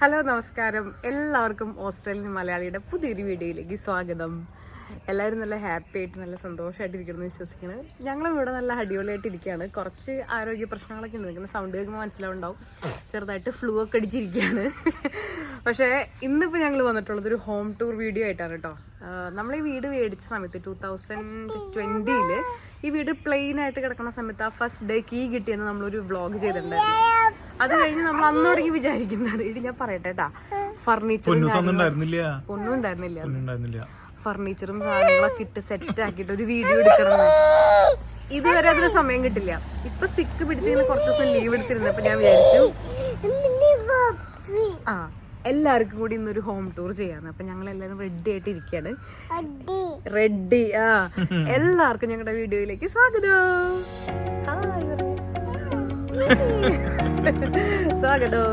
Hello നമസ്കാരം. എല്ലാവർക്കും Australian മലയാളിയുടെ പുതിയൊരു വീഡിയോയിലേക്ക് സ്വാഗതം. എല്ലാവരും നല്ല ഹാപ്പി ആയിട്ട് നല്ല സന്തോഷമായിട്ട് ഇരിക്കണം എന്ന് വിശ്വസിക്കുന്നത് ഞങ്ങളും ഇവിടെ നല്ല അടിപൊളിയായിട്ട് ഇരിക്കുകയാണ്. കുറച്ച് ആരോഗ്യ പ്രശ്നങ്ങളൊക്കെ ഉണ്ട്. നിൽക്കുന്ന സൗണ്ട് കേൾക്കുമ്പോൾ മനസ്സിലാവുണ്ടാവും. ചെറുതായിട്ട് ഫ്ലൂ ഒക്കെ അടിച്ചിരിക്കുകയാണ്. പക്ഷേ ഇന്നിപ്പോൾ ഞങ്ങൾ വന്നിട്ടുള്ളത് ഒരു ഹോം ടൂർ വീഡിയോ ആയിട്ടാണ് കേട്ടോ. നമ്മൾ ഈ വീട് മേടിച്ച സമയത്ത് ടൂ തൗസൻഡ് ട്വന്റിയിൽ ഈ വീട് പ്ലെയിൻ ആയിട്ട് കിടക്കുന്ന സമയത്ത് ആ ഫസ്റ്റ് ഡേ കീ കിട്ടിയെന്ന് നമ്മളൊരു വ്ളോഗ് ചെയ്തിട്ടുണ്ടായിരുന്നു. അത് കഴിഞ്ഞ് നമ്മൾ അന്ന് തുടങ്ങി വിചാരിക്കുന്നത് ഇടി ഞാൻ പറയട്ടെ ഫർണിച്ചർ ഫർണിച്ചറും ഒന്നും ഉണ്ടായിരുന്നില്ല. ഒന്നും ഉണ്ടായിരുന്നില്ല. ഒന്നും ഉണ്ടായിരുന്നില്ല ഫർണിച്ചറും സാധനങ്ങളൊക്കെ ഇട്ട് സെറ്റ് ആക്കിയിട്ട് ഒരു വീഡിയോ എടുക്കണം ഇതുവരെ അതിന് സമയം കിട്ടില്ല. ഇപ്പൊ സിക്ക് പിടിച്ചിങ്ങനെ കുറച്ച് ദിവസം ലീവ് എടുത്തിരുന്നു. അപ്പൊ ഞാൻ വിചാരിച്ചു ആ എല്ലാവർക്കും കൂടി ഇന്നൊരു ഹോം ടൂർ ചെയ്യാന്ന്. അപ്പൊ ഞങ്ങൾ എല്ലാവരും റെഡി ആയിട്ട് ഇരിക്കുകയാണ് റെഡി ആ. എല്ലാവർക്കും ഞങ്ങളുടെ വീഡിയോയിലേക്ക് സ്വാഗതം. സ്വാഗതം.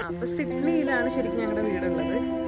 അപ്പൊ സിഡ്നിയിലാണ് ശരിക്കും ഞങ്ങളുടെ വീടുള്ളത്.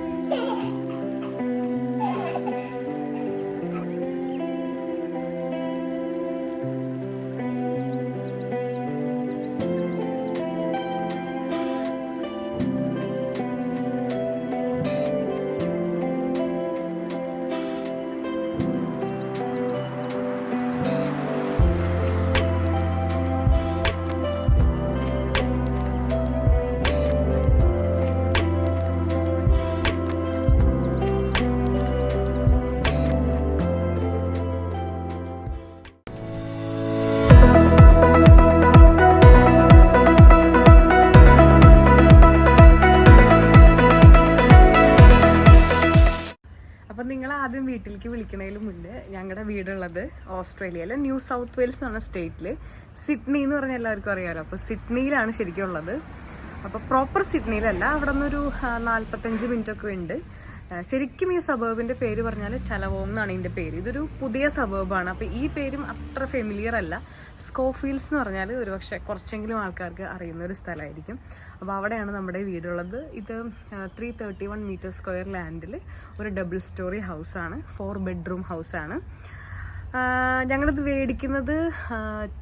വീട്ടിലേക്ക് വിളിക്കണതിന് മുന്നേ ഞങ്ങളുടെ വീടുള്ളത് ഓസ്ട്രേലിയയിലെ ന്യൂ സൗത്ത് വെയിൽസ് എന്ന് പറഞ്ഞ സ്റ്റേറ്റിൽ സിഡ്നി എന്ന് പറഞ്ഞാൽ എല്ലാവർക്കും അറിയാമല്ലോ അപ്പോൾ സിഡ്നിയിലാണ് ശരിക്കും ഉള്ളത്. അപ്പോൾ പ്രോപ്പർ സിഡ്നിയിലല്ല അവിടെ നിന്നൊരു നാൽപ്പത്തഞ്ച് മിനിറ്റ് ഒക്കെ ഉണ്ട് ശരിക്കും ഈ സബേബിന്റെ പേര് പറഞ്ഞാൽ ചലവോം എന്നാണ് ഇതിന്റെ പേര്. ഇതൊരു പുതിയ സബേബാണ്. അപ്പോൾ ഈ പേരും അത്ര ഫെമിലിയർ അല്ല സ്കോഫീൽസ് എന്ന് പറഞ്ഞാൽ ഒരുപക്ഷെ കുറച്ചെങ്കിലും ആൾക്കാർക്ക് അറിയുന്ന ഒരു സ്ഥലമായിരിക്കും അപ്പോൾ അവിടെയാണ് നമ്മുടെ വീടുള്ളത്. ഇത് three thirty one metre square ലാൻഡിൽ ഒരു ഡബിൾ സ്റ്റോറി ഹൗസാണ് ഫോർ ബെഡ്റൂം ഹൗസാണ് ഞങ്ങളിത് മേടിക്കുന്നത്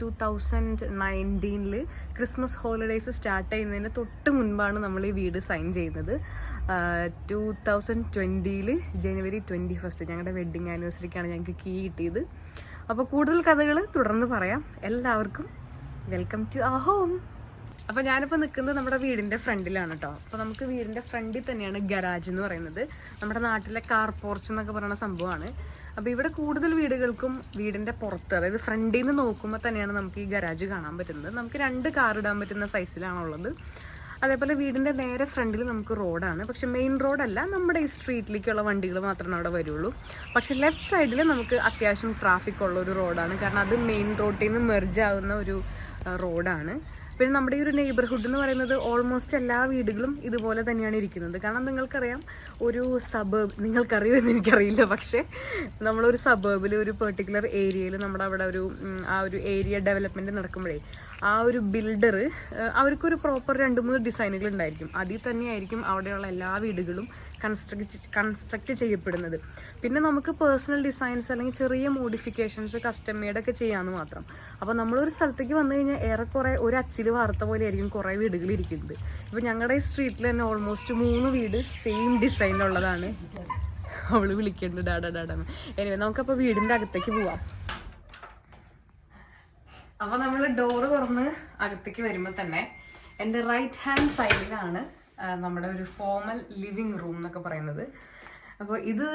ടു തൗസൻഡ് നയന്റീനിൽ ക്രിസ്മസ് ഹോളിഡേയ്സ് സ്റ്റാർട്ട് ചെയ്യുന്നതിന് തൊട്ട് മുൻപാണ് നമ്മൾ ഈ വീട് സൈൻ ചെയ്യുന്നത്. ടു തൗസൻഡ് ട്വന്റിയിൽ ജനുവരി ട്വന്റി ഫസ്റ്റ് ഞങ്ങളുടെ വെഡ്ഡിങ് ആനിവേഴ്സറിക്കാണ് ഞങ്ങൾക്ക് കീ കിട്ടിയത്. അപ്പോൾ കൂടുതൽ കഥകൾ തുടർന്ന് പറയാം. എല്ലാവർക്കും വെൽക്കം ടു ആ ഹോം അപ്പൊ ഞാനിപ്പോ നിൽക്കുന്നത് നമ്മുടെ വീടിന്റെ ഫ്രണ്ടിലാണ് കേട്ടോ അപ്പൊ നമുക്ക് വീടിന്റെ ഫ്രണ്ടിൽ തന്നെയാണ് ഗരാജ് എന്ന് പറയുന്നത്. നമ്മുടെ നാട്ടിലെ കാർ പോർച്ച് എന്നൊക്കെ പറയുന്ന സംഭവമാണ്. അപ്പൊ ഇവിടെ കൂടുതൽ വീടുകൾക്കും വീടിന്റെ പുറത്ത് അതായത് ഫ്രണ്ടിൽ നിന്ന് നോക്കുമ്പോൾ തന്നെയാണ് നമുക്ക് ഈ ഗരാജ് കാണാൻ പറ്റുന്നത്. നമുക്ക് രണ്ട് കാർ ഇടാൻ പറ്റുന്ന സൈസിലാണുള്ളത് അതേപോലെ വീടിന്റെ നേരെ ഫ്രണ്ടിൽ നമുക്ക് റോഡാണ് പക്ഷെ മെയിൻ റോഡല്ല നമ്മുടെ ഈ സ്ട്രീറ്റിലേക്കുള്ള വണ്ടികൾ മാത്രമേ അവിടെ വരുള്ളൂ. പക്ഷെ ലെഫ്റ്റ് സൈഡിൽ നമുക്ക് അത്യാവശ്യം ട്രാഫിക് ഉള്ള ഒരു റോഡാണ് കാരണം അത് മെയിൻ റോഡിൽ നിന്ന് മെർജ് ആവുന്ന ഒരു റോഡാണ് പിന്നെ നമ്മുടെ ഈ ഒരു നെയ്ബർഹുഡ് എന്ന് പറയുന്നത് ഓൾമോസ്റ്റ് എല്ലാ വീടുകളും ഇതുപോലെ തന്നെയാണ് ഇരിക്കുന്നത്. കാരണം നിങ്ങൾക്കറിയാം ഒരു സബേബ് നിങ്ങൾക്കറിയുമെന്ന് എനിക്കറിയില്ല പക്ഷേ നമ്മളൊരു സബേബിൽ ഒരു പെർട്ടിക്കുലർ ഏരിയയിൽ നമ്മുടെ അവിടെ ഒരു ആ ഒരു ഏരിയ ഡെവലപ്മെന്റ് നടക്കുമ്പോഴേ ആ ഒരു ബിൽഡർ അവർക്കൊരു പ്രോപ്പർ രണ്ട് മൂന്ന് ഡിസൈനുകൾ ഉണ്ടായിരിക്കും. അതിൽ തന്നെയായിരിക്കും അവിടെയുള്ള എല്ലാ വീടുകളും കൺസ്ട്രക്ട് കൺസ്ട്രക്ട് ചെയ്യപ്പെടുന്നത്. പിന്നെ നമുക്ക് പേഴ്സണൽ ഡിസൈൻസ് അല്ലെങ്കിൽ ചെറിയ മോഡിഫിക്കേഷൻസ് കസ്റ്റം മെയ്ഡൊക്കെ ചെയ്യാമെന്ന് മാത്രം. അപ്പോൾ നമ്മളൊരു സ്ഥലത്തേക്ക് വന്നു കഴിഞ്ഞാൽ ഏറെക്കുറെ ഒരു അച്ചിൽ വാർത്ത പോലെ ആയിരിക്കും കുറേ വീടുകൾ ഇരിക്കുന്നത്. ഇപ്പോൾ ഞങ്ങളുടെ ഈ സ്ട്രീറ്റിൽ തന്നെ ഓൾമോസ്റ്റ് മൂന്ന് വീട് സെയിം ഡിസൈനിലുള്ളതാണ് അവൾ വിളിക്കേണ്ടത് ഡാഡാ ഡാഡാ എനിവേ നമുക്കപ്പോൾ വീടിന്റെ അകത്തേക്ക് പോവാം. അപ്പോൾ നമ്മൾ ഡോറ് തുറന്ന് അകത്തേക്ക് വരുമ്പോൾ തന്നെ എന്റെ റൈറ്റ് ഹാൻഡ് സൈഡിലാണ് നമ്മുടെ ഒരു ഫോമൽ ലിവിങ് റൂം എന്നൊക്കെ പറയുന്നത്. അപ്പോൾ ഇത്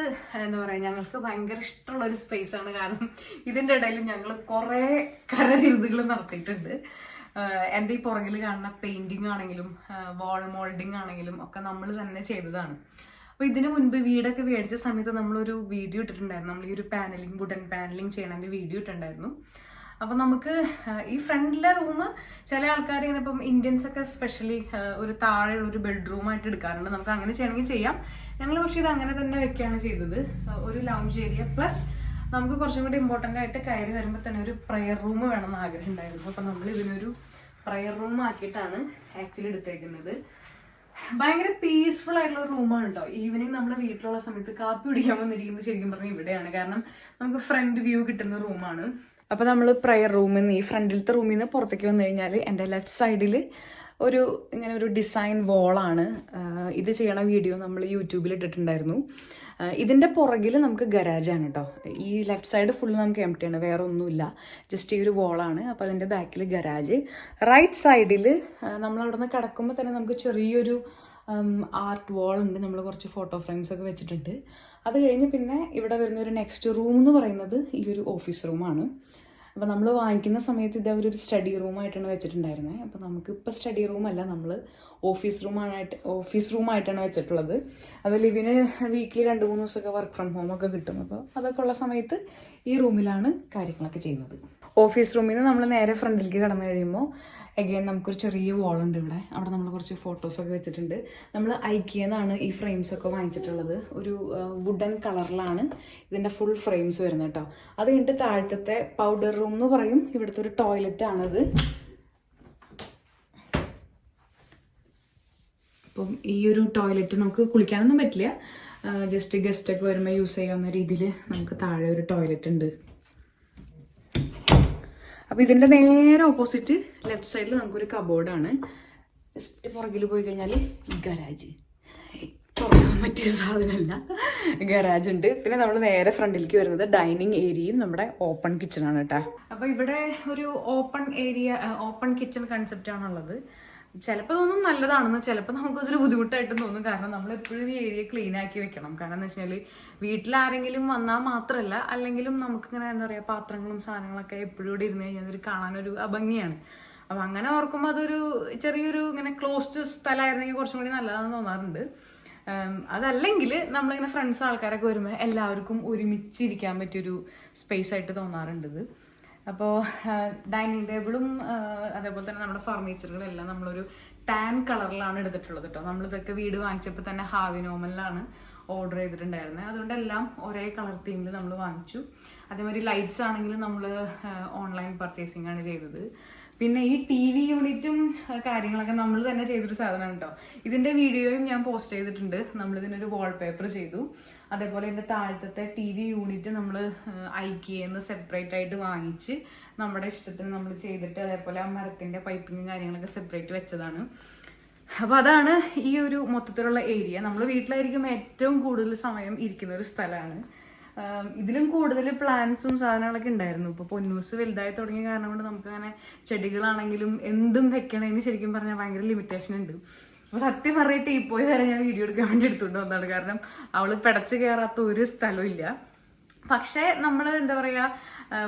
എന്താ പറയുക ഞങ്ങൾക്ക് ഭയങ്കര ഇഷ്ടമുള്ള ഒരു സ്പേസ് ആണ്. കാരണം ഇതിന്റെ ഇടയിൽ ഞങ്ങൾ കുറേ കരവിരുതുകൾ നടത്തിയിട്ടുണ്ട്. എന്റെ ഈ പുറകിൽ കാണുന്ന പെയിന്റിങ് ആണെങ്കിലും വാൾ മോൾഡിങ് ആണെങ്കിലും ഒക്കെ നമ്മൾ തന്നെ ചെയ്തതാണ്. അപ്പോൾ ഇതിനു മുൻപ് വീടൊക്കെ മേടിച്ച സമയത്ത് നമ്മളൊരു വീഡിയോ ഇട്ടിട്ടുണ്ടായിരുന്നു. നമ്മൾ ഈ ഒരു പാനലിംഗ് വുഡൻ പാനലിംഗ് ചെയ്യണതിന്റെ വീഡിയോ ഇട്ടിട്ടുണ്ടായിരുന്നു. അപ്പോൾ നമുക്ക് ഈ ഫ്രണ്ടിലെ റൂം ചില ആൾക്കാർ ഇങ്ങനെ ഇപ്പം ഇന്ത്യൻസ് ഒക്കെ സ്പെഷ്യലി ഒരു താഴെയുള്ള ഒരു ബെഡ്റൂം ആയിട്ട് എടുക്കാറുണ്ട്. നമുക്ക് അങ്ങനെ ചെയ്യണമെങ്കിൽ ചെയ്യാം. ഞങ്ങൾ പക്ഷേ ഇത് അങ്ങനെ തന്നെ വെക്കുകയാണ് ചെയ്തത്. ഒരു ലൗഞ്ച് ഏരിയ പ്ലസ് നമുക്ക് കുറച്ചും കൂടി ഇമ്പോർട്ടന്റ് ആയിട്ട് കയറി വരുമ്പോൾ തന്നെ ഒരു പ്രയർ റൂം വേണമെന്ന് ആഗ്രഹം ഉണ്ടായിരുന്നു. അപ്പം നമ്മൾ ഇതിനൊരു പ്രയർ റൂം ആക്കിയിട്ടാണ് ആക്ച്വലി എടുത്തേക്കുന്നത്. ഭയങ്കര പീസ്ഫുൾ ആയിട്ടുള്ള റൂമാണ് കേട്ടോ ഈവനിങ് നമ്മുടെ വീട്ടിലുള്ള സമയത്ത് കാപ്പി കുടിക്കാൻ വന്നിരിക്കുന്നത് ശരിക്കും പറഞ്ഞാൽ ഇവിടെയാണ്. കാരണം നമുക്ക് ഫ്രണ്ട് വ്യൂ കിട്ടുന്ന റൂമാണ് അപ്പോൾ നമ്മൾ പ്രയർ റൂമിൽ നിന്ന് ഈ ഫ്രണ്ടിലത്തെ റൂമിൽ നിന്ന് പുറത്തേക്ക് വന്നു കഴിഞ്ഞാൽ എന്റെ ലെഫ്റ്റ് സൈഡിൽ ഒരു ഇങ്ങനെ ഒരു ഡിസൈൻ വോളാണ് ഇത് ചെയ്യണ വീഡിയോ നമ്മൾ യൂട്യൂബിൽ ഇട്ടിട്ടുണ്ടായിരുന്നു. ഇതിന്റെ പുറകിൽ നമുക്ക് ഗരാജാണ് കേട്ടോ ഈ ലെഫ്റ്റ് സൈഡ് ഫുള്ള് നമുക്ക് എം ആണ് വേറെ ഒന്നുമില്ല. ജസ്റ്റ് ഈ ഒരു വോളാണ് അപ്പോൾ അതിന്റെ ബാക്കിൽ ഗരാജ് റൈറ്റ് സൈഡിൽ നമ്മളവിടെ നിന്ന് കിടക്കുമ്പോൾ തന്നെ നമുക്ക് ചെറിയൊരു ആർട്ട് വാൾ ഉണ്ട്. നമ്മൾ കുറച്ച് ഫോട്ടോ ഫ്രെയിംസ് ഒക്കെ വെച്ചിട്ടുണ്ട്. അത് കഴിഞ്ഞ് പിന്നെ ഇവിടെ വരുന്ന ഒരു നെക്സ്റ്റ് റൂം എന്ന് പറയുന്നത് ഈ ഒരു ഓഫീസ് റൂമാണ് അപ്പോൾ നമ്മൾ വാങ്ങിക്കുന്ന സമയത്ത് ഇത് അവരൊരു സ്റ്റഡി റൂമായിട്ടാണ് വെച്ചിട്ടുണ്ടായിരുന്നത് അപ്പോൾ നമുക്ക് ഇപ്പോൾ സ്റ്റഡി റൂമല്ല നമ്മൾ ഓഫീസ് റൂമായിട്ട് ഓഫീസ് റൂമായിട്ടാണ് വെച്ചിട്ടുള്ളത്. അപ്പോൾ ലിവിന് വീക്കിലി രണ്ട് മൂന്ന് ദിവസമൊക്കെ വർക്ക് ഫ്രം ഹോം ഒക്കെ കിട്ടും. അപ്പോൾ അതൊക്കെ ഉള്ള സമയത്ത് ഈ റൂമിലാണ് കാര്യങ്ങളൊക്കെ ചെയ്യുന്നത്. ഓഫീസ് റൂമിൽ നിന്ന് നമ്മൾ നേരെ ഫ്രണ്ടിലേക്ക് കടന്നു കഴിയുമ്പോൾ എഗെയിൻ നമുക്കൊരു ചെറിയ വോൾ ഉണ്ട് ഇവിടെ. അവിടെ നമ്മൾ കുറച്ച് ഫോട്ടോസൊക്കെ വെച്ചിട്ടുണ്ട്. നമ്മൾ ഐക്കിയെന്നാണ് ഈ ഫ്രെയിംസ് ഒക്കെ വാങ്ങിച്ചിട്ടുള്ളത്. ഒരു വുഡൻ കളറിലാണ് ഇതിന്റെ ഫുൾ ഫ്രെയിംസ് വരുന്നത് കേട്ടോ അത് കഴിഞ്ഞിട്ട് താഴത്തെ പൗഡർ റൂം എന്ന് പറയും. ഇവിടുത്തെ ഒരു ടോയ്ലറ്റ് ആണത്. അപ്പം ഈ ഒരു ടോയ്ലറ്റ് നമുക്ക് കുളിക്കാനൊന്നും പറ്റില്ല. ജസ്റ്റ് ഗസ്റ്റൊക്കെ വരുമ്പോൾ യൂസ് ചെയ്യാവുന്ന രീതിയിൽ നമുക്ക് താഴെ ഒരു ടോയ്ലറ്റ് ഉണ്ട്. അപ്പോൾ ഇതിന്റെ നേരെ ഓപ്പോസിറ്റ് ലെഫ്റ്റ് സൈഡിൽ നമുക്കൊരു കബോർഡാണ് ജസ്റ്റ് പുറകിൽ പോയി കഴിഞ്ഞാൽ ഗരാജ് തുറക്കാൻ പറ്റിയ സാധനമല്ല. ഗരാജ് ഉണ്ട്. പിന്നെ നമ്മൾ നേരെ ഫ്രണ്ടിലേക്ക് വരുന്നത് ഡൈനിങ് ഏരിയയും നമ്മുടെ ഓപ്പൺ കിച്ചണാണ് കേട്ടോ അപ്പോൾ ഇവിടെ ഒരു open area open kitchen concept ആണുള്ളത്. ചിലപ്പോൾ തോന്നും നല്ലതാണെന്ന് ചിലപ്പോൾ നമുക്കതൊരു ബുദ്ധിമുട്ടായിട്ട് തോന്നും. കാരണം നമ്മൾ എപ്പോഴും ഈ ഏരിയ ക്ലീൻ ആക്കി വെക്കണം. കാരണം എന്ന് വെച്ചാൽ വീട്ടിൽ ആരെങ്കിലും വന്നാൽ മാത്രമല്ല അല്ലെങ്കിലും നമുക്കിങ്ങനെ എന്താ പറയുക പാത്രങ്ങളും സാധനങ്ങളൊക്കെ എപ്പോഴും ഇവിടെ ഇരുന്ന് കഴിഞ്ഞാൽ അതൊരു കാണാനൊരു അഭംഗിയാണ് അപ്പം അങ്ങനെ ഓർക്കുമ്പോൾ അതൊരു ചെറിയൊരു ഇങ്ങനെ ക്ലോസ്ഡ് സ്ഥലമായിരുന്നെങ്കിൽ കുറച്ചും കൂടി നല്ലതാണെന്ന് തോന്നാറുണ്ട്. അതല്ലെങ്കിൽ നമ്മളിങ്ങനെ ഫ്രണ്ട്സ് ആൾക്കാരൊക്കെ വരുമ്പോൾ എല്ലാവർക്കും ഒരുമിച്ചിരിക്കാൻ പറ്റിയൊരു സ്പേസ് ആയിട്ട് തോന്നാറുണ്ട് അപ്പോൾ ഡൈനിങ് ടേബിളും അതേപോലെ തന്നെ നമ്മുടെ ഫർണിച്ചറുകളും എല്ലാം നമ്മളൊരു ടാൻ കളറിലാണ് എടുത്തിട്ടുള്ളത് കേട്ടോ നമ്മളിതൊക്കെ വീട് വാങ്ങിച്ചപ്പോൾ തന്നെ ഹാവി നോമലിലാണ് ഓർഡർ ചെയ്തിട്ടുണ്ടായിരുന്നത് അതുകൊണ്ട് എല്ലാം ഒരേ കളർ തീമിൽ നമ്മൾ വാങ്ങിച്ചു. അതേമാതിരി ലൈറ്റ്സ് ആണെങ്കിലും നമ്മൾ ഓൺലൈൻ പർച്ചേസിംഗ് ആണ് ചെയ്തത്. പിന്നെ ഈ ടി വി യൂണിറ്റും കാര്യങ്ങളൊക്കെ നമ്മൾ തന്നെ ചെയ്തൊരു സാധനമാണ് കേട്ടോ ഇതിന്റെ വീഡിയോയും ഞാൻ പോസ്റ്റ് ചെയ്തിട്ടുണ്ട്. നമ്മൾ ഇതിനൊരു വാൾപേപ്പർ ചെയ്തു. അതേപോലെ ഇതിന്റെ താഴത്തെ ടി വി യൂണിറ്റ് നമ്മൾ ഐക്കിയെന്ന് സെപ്പറേറ്റ് ആയിട്ട് വാങ്ങിച്ച് നമ്മുടെ ഇഷ്ടത്തിന് നമ്മൾ ചെയ്തിട്ട് അതേപോലെ ആ മരത്തിന്റെ പൈപ്പിങ്ങും കാര്യങ്ങളൊക്കെ സെപ്പറേറ്റ് വെച്ചതാണ്. അപ്പോൾ അതാണ് ഈ ഒരു മൊത്തത്തിലുള്ള ഏരിയ നമ്മൾ വീട്ടിലായിരിക്കും ഏറ്റവും കൂടുതൽ സമയം ഇരിക്കുന്ന ഒരു സ്ഥലമാണ്. ഇതിലും കൂടുതൽ പ്ലാന്റ്സും സാധനങ്ങളൊക്കെ ഉണ്ടായിരുന്നു. ഇപ്പോൾ പൊന്നൂസ് വലുതായി തുടങ്ങിയ കാരണം കൊണ്ട് നമുക്ക് അങ്ങനെ ചെടികളാണെങ്കിലും എന്തും വെക്കണതിന് ശരിക്കും പറഞ്ഞാൽ ഭയങ്കര ലിമിറ്റേഷൻ ഉണ്ട്. അപ്പോൾ സത്യം പറയട്ടെ ഈ പോയി വരെ ഞാൻ വീഡിയോ എടുക്കാൻ വേണ്ടി എടുത്തുകൊണ്ട് വന്നതാണ്. കാരണം അവൾ പിടച്ച് കയറാത്ത ഒരു സ്ഥലവും ഇല്ല. പക്ഷേ നമ്മൾ എന്താ പറയുക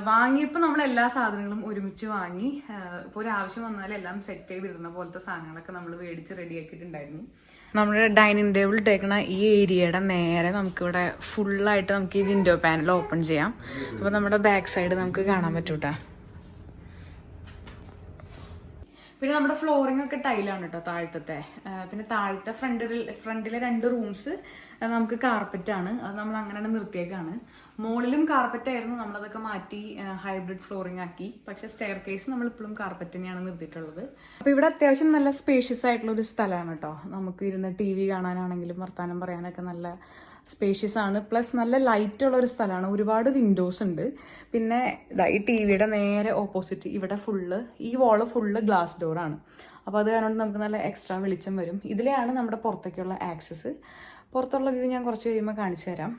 വാങ്ങിയപ്പോൾ നമ്മൾ എല്ലാ സാധനങ്ങളും ഒരുമിച്ച് വാങ്ങി ഇപ്പോൾ ഒരു ആവശ്യം വന്നാൽ എല്ലാം സെറ്റ് ചെയ്തിടുന്ന പോലത്തെ സാധനങ്ങളൊക്കെ നമ്മൾ മേടിച്ച് റെഡിയാക്കിയിട്ടുണ്ടായിരുന്നു നമ്മുടെ ഡൈനിങ് ടേബിൾ ടേക്കണ ഈ ഏരിയയുടെ നേരെ നമുക്കിവിടെ ഫുള്ളായിട്ട് നമുക്ക് ഈ വിൻഡോ പാനൽ ഓപ്പൺ ചെയ്യാം. അപ്പോൾ നമ്മുടെ ബാക്ക് സൈഡ് നമുക്ക് കാണാൻ പറ്റൂട്ടാ. പിന്നെ നമ്മുടെ ഫ്ലോറിംഗ് ഒക്കെ ടൈലാണ് കേട്ടോ താഴത്തെ പിന്നെ താഴത്തെ ഫ്രണ്ടിൽ ഫ്രണ്ടിലെ രണ്ട് റൂംസ് നമുക്ക് കാർപ്പറ്റ് ആണ്. അത് നമ്മൾ അങ്ങനെയാണ് നിർത്തിയേക്കാണ്. മുകളിലും കാർപ്പറ്റ് ആയിരുന്നു നമ്മളതൊക്കെ മാറ്റി ഹൈബ്രിഡ് ഫ്ലോറിംഗ് ആക്കി. പക്ഷെ സ്റ്റെയർ കേസ് നമ്മൾ ഇപ്പോഴും കാർപ്പറ്റ് തന്നെയാണ് നിർത്തിയിട്ടുള്ളത്. അപ്പോൾ ഇവിടെ അത്യാവശ്യം നല്ല സ്പേഷ്യസ് ആയിട്ടുള്ള ഒരു സ്ഥലമാണ് കേട്ടോ നമുക്ക് ഇരുന്ന് ടി വി കാണാനാണെങ്കിലും വർത്താനം പറയാനൊക്കെ നല്ല സ്പേഷ്യസ് ആണ്. പ്ലസ് നല്ല ലൈറ്റ് ഉള്ള ഒരു സ്ഥലമാണ്. ഒരുപാട് വിൻഡോസ് ഉണ്ട്. പിന്നെ ഈ ടി വിയുടെ നേരെ ഓപ്പോസിറ്റ് ഇവിടെ ഫുള്ള് ഈ വാൾ ഫുള്ള് ഗ്ലാസ് ഡോറാണ് അപ്പോൾ അത് കാരണം നമുക്ക് നല്ല എക്സ്ട്രാ വെളിച്ചം വരും. ഇതിലെയാണ് നമ്മുടെ പുറത്തേക്കുള്ള ആക്സസ് പുറത്തുള്ള വ്യൂ ഞാൻ കുറച്ച് കഴിയുമ്പോൾ കാണിച്ചു തരാം.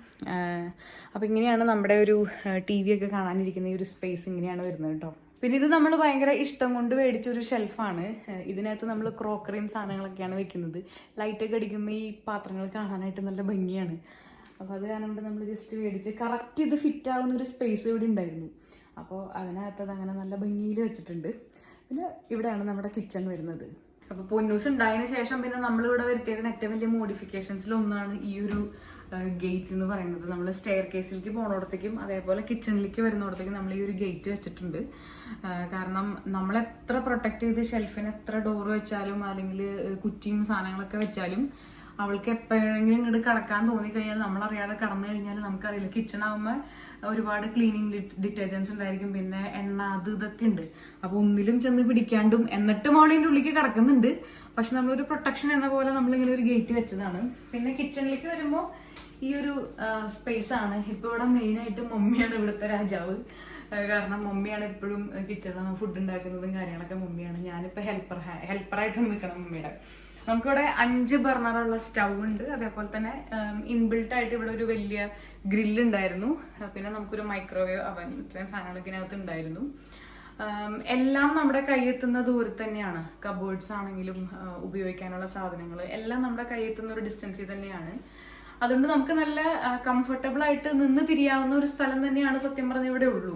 അപ്പോൾ ഇങ്ങനെയാണ് നമ്മുടെ ഒരു ടി വി ഒക്കെ കാണാനിരിക്കുന്ന ഈ ഒരു സ്പേസ് ഇങ്ങനെയാണ് വരുന്നത് കേട്ടോ പിന്നെ ഇത് നമ്മൾ ഭയങ്കര ഇഷ്ടം കൊണ്ട് മേടിച്ചൊരു ഷെൽഫാണ് ഇതിനകത്ത് നമ്മൾ ക്രോക്കറിയും സാധനങ്ങളൊക്കെയാണ് വെക്കുന്നത്. ലൈറ്റൊക്കെ അടിക്കുമ്പോൾ ഈ പാത്രങ്ങൾ കാണാനായിട്ട് നല്ല ഭംഗിയാണ്. അപ്പോൾ അത് കാരണം നമ്മൾ ജസ്റ്റ് മേടിച്ച് കറക്റ്റ് ഇത് ഫിറ്റ് ആവുന്ന ഒരു സ്പേസ് ഇവിടെ ഉണ്ടായിരുന്നു. അപ്പോൾ അതിനകത്ത് അത് അങ്ങനെ നല്ല ഭംഗിയിൽ വെച്ചിട്ടുണ്ട്. പിന്നെ ഇവിടെയാണ് നമ്മുടെ കിച്ചൺ വരുന്നത്. അപ്പോൾ പൊന്നൂസ് ഉണ്ടായതിനു ശേഷം പിന്നെ നമ്മൾ ഇവിടെ വരുത്തിയേക്കുന്ന ഏറ്റവും വലിയ മോഡിഫിക്കേഷൻസിൽ ഒന്നാണ് ഈ ഒരു ഗേറ്റ് എന്ന് പറയുന്നത്. നമ്മൾ സ്റ്റെയർ കേസിലേക്ക് പോണോടത്തേക്കും അതേപോലെ കിച്ചണിലേക്ക് വരുന്നിടത്തേക്കും നമ്മൾ ഈ ഒരു ഗേറ്റ് വെച്ചിട്ടുണ്ട്. കാരണം നമ്മൾ എത്ര പ്രൊട്ടക്ട് ചെയ്ത് ഷെൽഫിന് എത്ര ഡോറ് വെച്ചാലും അല്ലെങ്കിൽ കുറ്റിയും സാധനങ്ങളൊക്കെ വെച്ചാലും അവൾക്ക് എപ്പോഴെങ്കിലും ഇങ്ങോട്ട് കിടക്കാൻ തോന്നി കഴിഞ്ഞാൽ നമ്മളറിയാതെ കടന്നു കഴിഞ്ഞാൽ നമുക്കറിയില്ല. കിച്ചൺ ആകുമ്പോൾ ഒരുപാട് ക്ലീനിങ് ഡിറ്റർജൻസ് ഉണ്ടായിരിക്കും. പിന്നെ എണ്ണ അത് ഇതൊക്കെ ഉണ്ട്. അപ്പോൾ ഒന്നിലും ചെന്ന് പിടിക്കാണ്ടും എന്നിട്ടും അവളിന്റെ ഉള്ളിലേക്ക് കിടക്കുന്നുണ്ട്. പക്ഷെ നമ്മളൊരു പ്രൊട്ടക്ഷൻ എന്ന പോലെ നമ്മളിങ്ങനെ ഒരു ഗേറ്റ് വെച്ചതാണ്. പിന്നെ കിച്ചണിലേക്ക് വരുമ്പോൾ ഈ ഒരു സ്പേസ് ആണ്. ഇപ്പോൾ ഇവിടെ മെയിനായിട്ട് മമ്മിയാണ് ഇവിടുത്തെ രാജാവ്. കാരണം മമ്മിയാണ് എപ്പോഴും കിച്ചണിൽ ഫുഡ് ഉണ്ടാക്കുന്നതും കാര്യങ്ങളൊക്കെ മമ്മിയാണ്. ഞാനിപ്പോൾ ഹെൽപ്പർ ഹെൽപ്പറായിട്ട് നിൽക്കണം മമ്മിയുടെ. നമുക്കിവിടെ അഞ്ച് ബർണറുള്ള സ്റ്റൗ ഉണ്ട്. അതേപോലെ തന്നെ ഇൻബിൽട്ട് ആയിട്ട് ഇവിടെ ഒരു വലിയ ഗ്രില്ല് ഉണ്ടായിരുന്നു. പിന്നെ നമുക്കൊരു മൈക്രോവേവ് അവൻ ഇത്രയും സാധനങ്ങളൊക്കെ ഇതിനകത്ത് ഉണ്ടായിരുന്നു. എല്ലാം നമ്മുടെ കൈയെത്തുന്ന ദൂരത്ത് തന്നെയാണ്. കബോർഡ്സ് ആണെങ്കിലും ഉപയോഗിക്കാനുള്ള സാധനങ്ങൾ എല്ലാം നമ്മുടെ കൈയെത്തുന്ന ഒരു ഡിസ്റ്റൻസിൽ തന്നെയാണ്. അതുകൊണ്ട് നമുക്ക് നല്ല കംഫർട്ടബിൾ ആയിട്ട് നിന്ന് തിരിയാവുന്ന ഒരു സ്ഥലം തന്നെയാണ് സത്യം പറഞ്ഞ ഇവിടെ ഉള്ളൂ.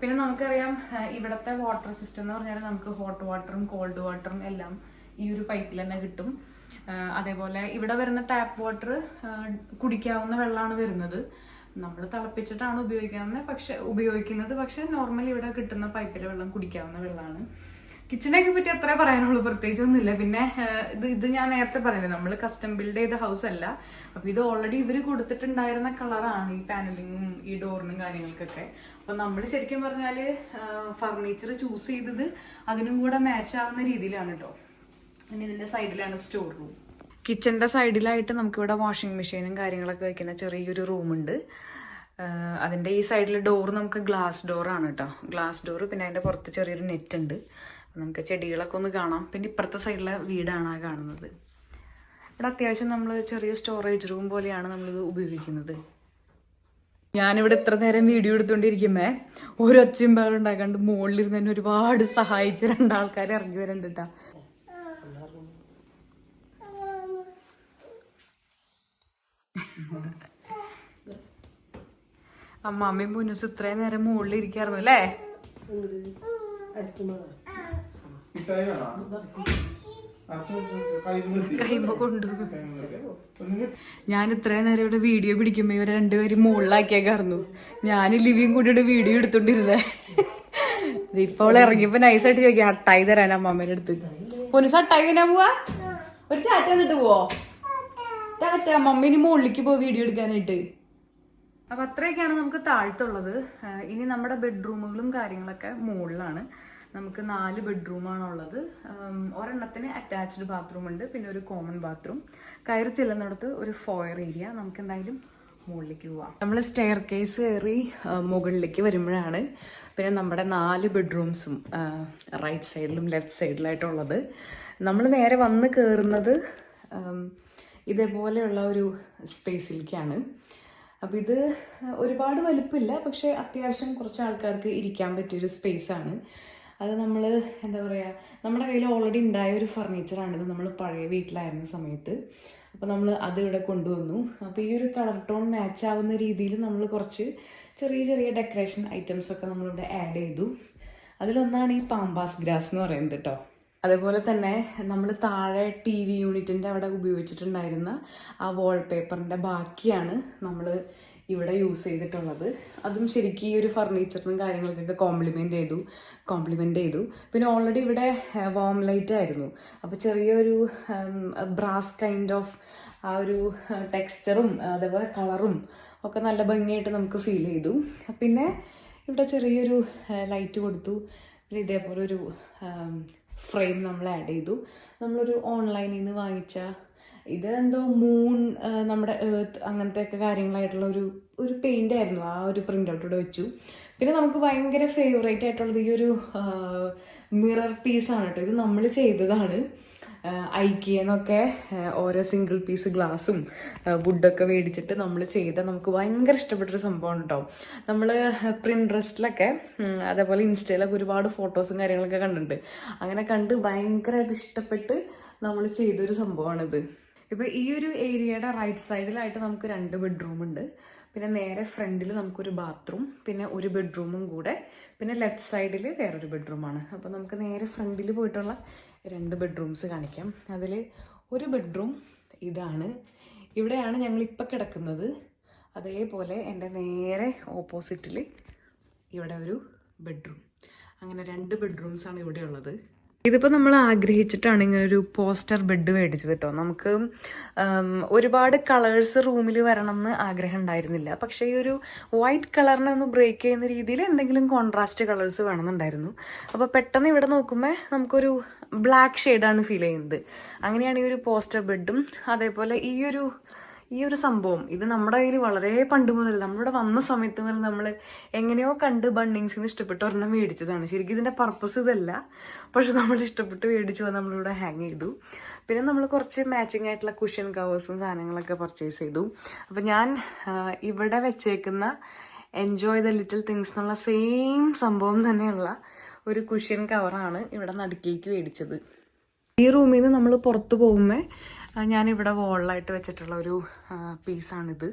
പിന്നെ നമുക്കറിയാം ഇവിടുത്തെ വാട്ടർ സിസ്റ്റം എന്ന് പറഞ്ഞാൽ നമുക്ക് ഹോട്ട് വാട്ടറും കോൾഡ് വാട്ടറും എല്ലാം ഈ ഒരു പൈപ്പിൽ തന്നെ കിട്ടും. അതേപോലെ ഇവിടെ വരുന്ന ടാപ്പ് വാട്ടർ കുടിക്കാവുന്ന വെള്ളമാണ് വരുന്നത്. നമ്മൾ തിളപ്പിച്ചിട്ടാണ് ഉപയോഗിക്കുന്നത്. പക്ഷെ ഉപയോഗിക്കുന്നത് പക്ഷെ നോർമലി ഇവിടെ കിട്ടുന്ന പൈപ്പിലെ വെള്ളം കുടിക്കാവുന്ന വെള്ളമാണ് കിച്ചണൊക്കെ പറ്റി അത്രേ പറയാനുള്ളൂ. പ്രത്യേകിച്ചൊന്നുമില്ല പിന്നെ ഇത് ഇത് ഞാൻ നേരത്തെ പറഞ്ഞത് നമ്മൾ കസ്റ്റം ബിൽഡ് ചെയ്ത ഹൗസ് അല്ല. അപ്പൊ ഇത് ഓൾറെഡി ഇവർ കൊടുത്തിട്ടുണ്ടായിരുന്ന കളറാണ് ഈ പാനലിങ്ങും ഈ ഡോറിനും കാര്യങ്ങൾക്കൊക്കെ. അപ്പൊ നമ്മൾ ശരിക്കും പറഞ്ഞാൽ ഫർണിച്ചർ ചൂസ് ചെയ്തത് അതിനും കൂടെ മാച്ച് ആവുന്ന രീതിയിലാണ് കേട്ടോ പിന്നെ സൈഡിലാണ് സ്റ്റോർ റൂം. കിച്ചന്റെ സൈഡിലായിട്ട് നമുക്കിവിടെ വാഷിംഗ് മെഷീനും കാര്യങ്ങളൊക്കെ വെക്കുന്ന ചെറിയൊരു റൂമുണ്ട്. അതിന്റെ ഈ സൈഡിലെ ഡോർ നമുക്ക് ഗ്ലാസ് ഡോറാണ് കേട്ടോ ഗ്ലാസ് ഡോർ പിന്നെ അതിന്റെ പുറത്ത് ചെറിയൊരു നെറ്റ് ഉണ്ട്. നമുക്ക് ചെടികളൊക്കെ ഒന്ന് കാണാം. പിന്നെ ഇപ്പുറത്തെ സൈഡിലെ വീടാണ് ആ കാണുന്നത്. ഇവിടെ അത്യാവശ്യം നമ്മൾ ചെറിയ സ്റ്റോറേജ് റൂം പോലെയാണ് നമ്മളിത് ഉപയോഗിക്കുന്നത്. ഞാനിവിടെ ഇത്ര നേരം വീഡിയോ എടുത്തുകൊണ്ടിരിക്കുമ്പേ ഒരു ഒച്ചയും പേരുണ്ടാക്കാണ്ട് മുകളിലിരുന്ന് തന്നെ ഒരുപാട് സഹായിച്ച രണ്ടാൾക്കാർ ഇറങ്ങി വരണ്ട് കേട്ടാ അമ്മാമ്മയും പൊന്നൂസ് ഇത്രയും നേരം മുകളിൽ ഇരിക്കായിരുന്നു അല്ലേ. കൈമ കൊണ്ടു. ഞാൻ ഇത്രയും നേരം ഇവിടെ വീഡിയോ പിടിക്കുമ്പോ ഇവരെ രണ്ടുപേരും മുകളിലാക്കിയേക്കായിരുന്നു. ഞാൻ ലിവിയും കൂടിയുടെ വീഡിയോ എടുത്തോണ്ടിരുന്നേ. ഇപ്പൊ അവൾ ഇറങ്ങിയപ്പോ നൈസായിട്ട് ചോദിക്കാം അട്ടായി തരാൻ അമ്മാമ്മേടെ അടുത്ത്? പൊന്നുസ് അട്ടായി തരാൻ പോവാ? ഒരു ചാറ്റ് തന്നിട്ട് പോവോ? ടാറ്റ മമ്മി ഇനി മുകളിലേക്ക് പോയി വീഡിയോ എടുക്കാനായിട്ട്. അപ്പൊ അത്രയൊക്കെയാണ് നമുക്ക് താഴ്ത്തുള്ളത്. ഇനി നമ്മുടെ ബെഡ്റൂമുകളും കാര്യങ്ങളൊക്കെ മുകളിലാണ്. നമുക്ക് നാല് ബെഡ്റൂമാണ് ഉള്ളത് ഉം, ഒരെണ്ണത്തിന് അറ്റാച്ച്ഡ് ബാത്റൂം ഉണ്ട് പിന്നെ ഒരു കോമൺ ബാത്റൂം കയറി ചെല്ലുന്നിടത്ത് ഒരു ഫോയർ ഏരിയ നമുക്ക് എന്തായാലും മുകളിലേക്ക് പോവാം. നമ്മൾ സ്റ്റെയർ കേസ് കയറി മുകളിലേക്ക് വരുമ്പോഴാണ് പിന്നെ നമ്മുടെ നാല് ബെഡ്റൂംസും റൈറ്റ് സൈഡിലും ലെഫ്റ്റ് സൈഡിലായിട്ടുള്ളത് നമ്മൾ നേരെ വന്ന് കയറുന്നത് ഇതേപോലെയുള്ള ഒരു സ്പേസിലേക്കാണ്. അപ്പം ഇത് ഒരുപാട് വലുപ്പമില്ല പക്ഷേ അത്യാവശ്യം കുറച്ച് ആൾക്കാർക്ക് ഇരിക്കാൻ പറ്റിയൊരു സ്പേസ് ആണ് അത് നമ്മൾ എന്താ പറയുക നമ്മുടെ കയ്യിൽ ഓൾറെഡി ഉണ്ടായ ഒരു ഫർണിച്ചറാണിത് നമ്മൾ പഴയ വീട്ടിലായിരുന്ന സമയത്ത്. അപ്പോൾ നമ്മൾ അത് ഇവിടെ കൊണ്ടുവന്നു. അപ്പോൾ ഈ ഒരു കളർ ടോൺ മാച്ച് ആവുന്ന രീതിയിൽ നമ്മൾ കുറച്ച് ചെറിയ ചെറിയ ഡെക്കറേഷൻ ഐറ്റംസ് ഒക്കെ നമ്മളിവിടെ ആഡ് ചെയ്തു. അതിലൊന്നാണ് ഈ പാമ്പാസ് ഗ്രാസ് എന്ന് പറയുന്നത് കേട്ടോ അതേപോലെ തന്നെ നമ്മൾ താഴെ ടി വി യൂണിറ്റിന്റെ അവിടെ ഉപയോഗിച്ചിട്ടുണ്ടായിരുന്ന ആ വാൾപേപ്പറിന്റെ ബാക്കിയാണ് നമ്മൾ ഇവിടെ യൂസ് ചെയ്തിട്ടുള്ളത്. അതും ശരിക്കും ഈ ഒരു ഫർണിച്ചറിനും കാര്യങ്ങൾക്കൊക്കെ കോംപ്ലിമെന്റ് ചെയ്തു കോംപ്ലിമെന്റ് ചെയ്തു. പിന്നെ ഓൾറെഡി ഇവിടെ വോം ലൈറ്റ് ആയിരുന്നു. അപ്പോൾ ചെറിയൊരു ബ്രാസ് കൈൻഡ് ഓഫ് ആ ഒരു ടെക്സ്ചറും അതേപോലെ കളറും ഒക്കെ നല്ല ഭംഗിയായിട്ട് നമുക്ക് ഫീൽ ചെയ്തു. പിന്നെ ഇവിടെ ചെറിയൊരു ലൈറ്റ് കൊടുത്തു. പിന്നെ ഇതേപോലെ ഒരു ഫ്രെയിം നമ്മൾ ആഡ് ചെയ്തു. നമ്മളൊരു ഓൺലൈനിൽ നിന്ന് വാങ്ങിച്ച ഇത് എന്തോ മൂൺ നമ്മുടെ ഏർത്ത് അങ്ങനത്തെ ഒക്കെ കാര്യങ്ങളായിട്ടുള്ള ഒരു ഒരു പെയിന്റ് ആയിരുന്നു ആ ഒരു പ്രിന്റ് ഔട്ട് ഇവിടെ വെച്ചു. പിന്നെ നമുക്ക് ഭയങ്കര ഫേവറേറ്റ് ആയിട്ടുള്ളത് ഈ ഒരു മിറർ പീസാണ് കേട്ടോ ഇത് നമ്മൾ ചെയ്തതാണ്. ഐക്കിയെന്നൊക്കെ ഓരോ സിംഗിൾ പീസ് ഗ്ലാസും വുഡൊക്കെ മേടിച്ചിട്ട് നമ്മൾ ചെയ്ത നമുക്ക് ഭയങ്കര ഇഷ്ടപ്പെട്ടൊരു സംഭവമാണ് കേട്ടോ നമ്മൾ പ്രിൻട്രസ്റ്റിലൊക്കെ അതേപോലെ ഇൻസ്റ്റയിലൊക്കെ ഒരുപാട് ഫോട്ടോസും കാര്യങ്ങളൊക്കെ കണ്ടിട്ടുണ്ട്. അങ്ങനെ കണ്ട് ഭയങ്കരമായിട്ട് ഇഷ്ടപ്പെട്ട് നമ്മൾ ചെയ്തൊരു സംഭവമാണിത്. ഇപ്പോൾ ഈ ഒരു ഏരിയയുടെ റൈറ്റ് സൈഡിലായിട്ട് നമുക്ക് രണ്ട് ബെഡ്റൂം ഉണ്ട്. പിന്നെ നേരെ ഫ്രണ്ടിൽ നമുക്കൊരു ബാത്റൂം പിന്നെ ഒരു ബെഡ്റൂമും കൂടെ പിന്നെ ലെഫ്റ്റ് സൈഡിൽ വേറൊരു ബെഡ്റൂമാണ് അപ്പോൾ നമുക്ക് നേരെ ഫ്രണ്ടിൽ പോയിട്ടുള്ള രണ്ട് ബെഡ്റൂംസ് കാണിക്കാം. അതിൽ ഒരു ബെഡ്റൂം ഇതാണ്. ഇവിടെയാണ് ഞങ്ങൾ ഇപ്പം കിടക്കുന്നത്. അതേപോലെ എന്റെ നേരെ ഓപ്പോസിറ്റിൽ ഇവിടെ ഒരു ബെഡ്റൂം. അങ്ങനെ രണ്ട് ബെഡ്റൂംസാണ് ഇവിടെ ഉള്ളത്. ഇതിപ്പോൾ നമ്മൾ ആഗ്രഹിച്ചിട്ടാണ് ഇങ്ങനെ ഒരു പോസ്റ്റർ ബെഡ് മേടിച്ചത് കേട്ടോ നമുക്ക് ഒരുപാട് കളേഴ്സ് റൂമിൽ വരണം എന്ന് ആഗ്രഹം ഉണ്ടായിരുന്നില്ല. പക്ഷേ ഈ ഒരു വൈറ്റ് കളറിനെ ഒന്ന് ബ്രേക്ക് ചെയ്യുന്ന രീതിയിൽ എന്തെങ്കിലും കോൺട്രാസ്റ്റ് കളേഴ്സ് വേണമെന്നുണ്ടായിരുന്നു. അപ്പോൾ പെട്ടെന്ന് ഇവിടെ നോക്കുമ്പോൾ നമുക്കൊരു ബ്ലാക്ക് ഷെയ്ഡാണ് ഫീൽ ചെയ്യുന്നത്. അങ്ങനെയാണ് ഈ ഒരു പോസ്റ്റർ ബെഡും അതേപോലെ ഈ ഒരു ഈ ഒരു സംഭവം ഇത് നമ്മുടെ കയ്യിൽ വളരെ പണ്ട് മുതൽ നമ്മളിവിടെ വന്ന സമയത്ത് മുതൽ നമ്മൾ എങ്ങനെയോ കണ്ട് ബണ്ണിങ്സിൽ നിന്ന് ഇഷ്ടപ്പെട്ട് ഒരെണ്ണം മേടിച്ചതാണ്. ശരിക്കും ഇതിന്റെ പർപ്പസ് ഇതല്ല. പക്ഷെ നമ്മൾ ഇഷ്ടപ്പെട്ട് മേടിച്ചു നമ്മളിവിടെ ഹാങ് ചെയ്തു. പിന്നെ നമ്മൾ കുറച്ച് മാച്ചിങ് ആയിട്ടുള്ള കുഷ്യൻ കവേഴ്സും സാധനങ്ങളൊക്കെ പർച്ചേസ് ചെയ്തു. അപ്പം ഞാൻ ഇവിടെ വെച്ചേക്കുന്ന എൻജോയ് ദ ലിറ്റിൽ തിങ്സ് എന്നുള്ള സെയിം സംഭവം തന്നെയുള്ള ഒരു കുഷ്യൻ കവറാണ് ഇവിടെ നടുക്കിലേക്ക് മേടിച്ചത്. ഈ റൂമിൽ നിന്ന് നമ്മൾ പുറത്ത് പോകുമ്പോൾ ഞാനിവിടെ വോളിലായിട്ട് വെച്ചിട്ടുള്ള ഒരു പീസാണിത്.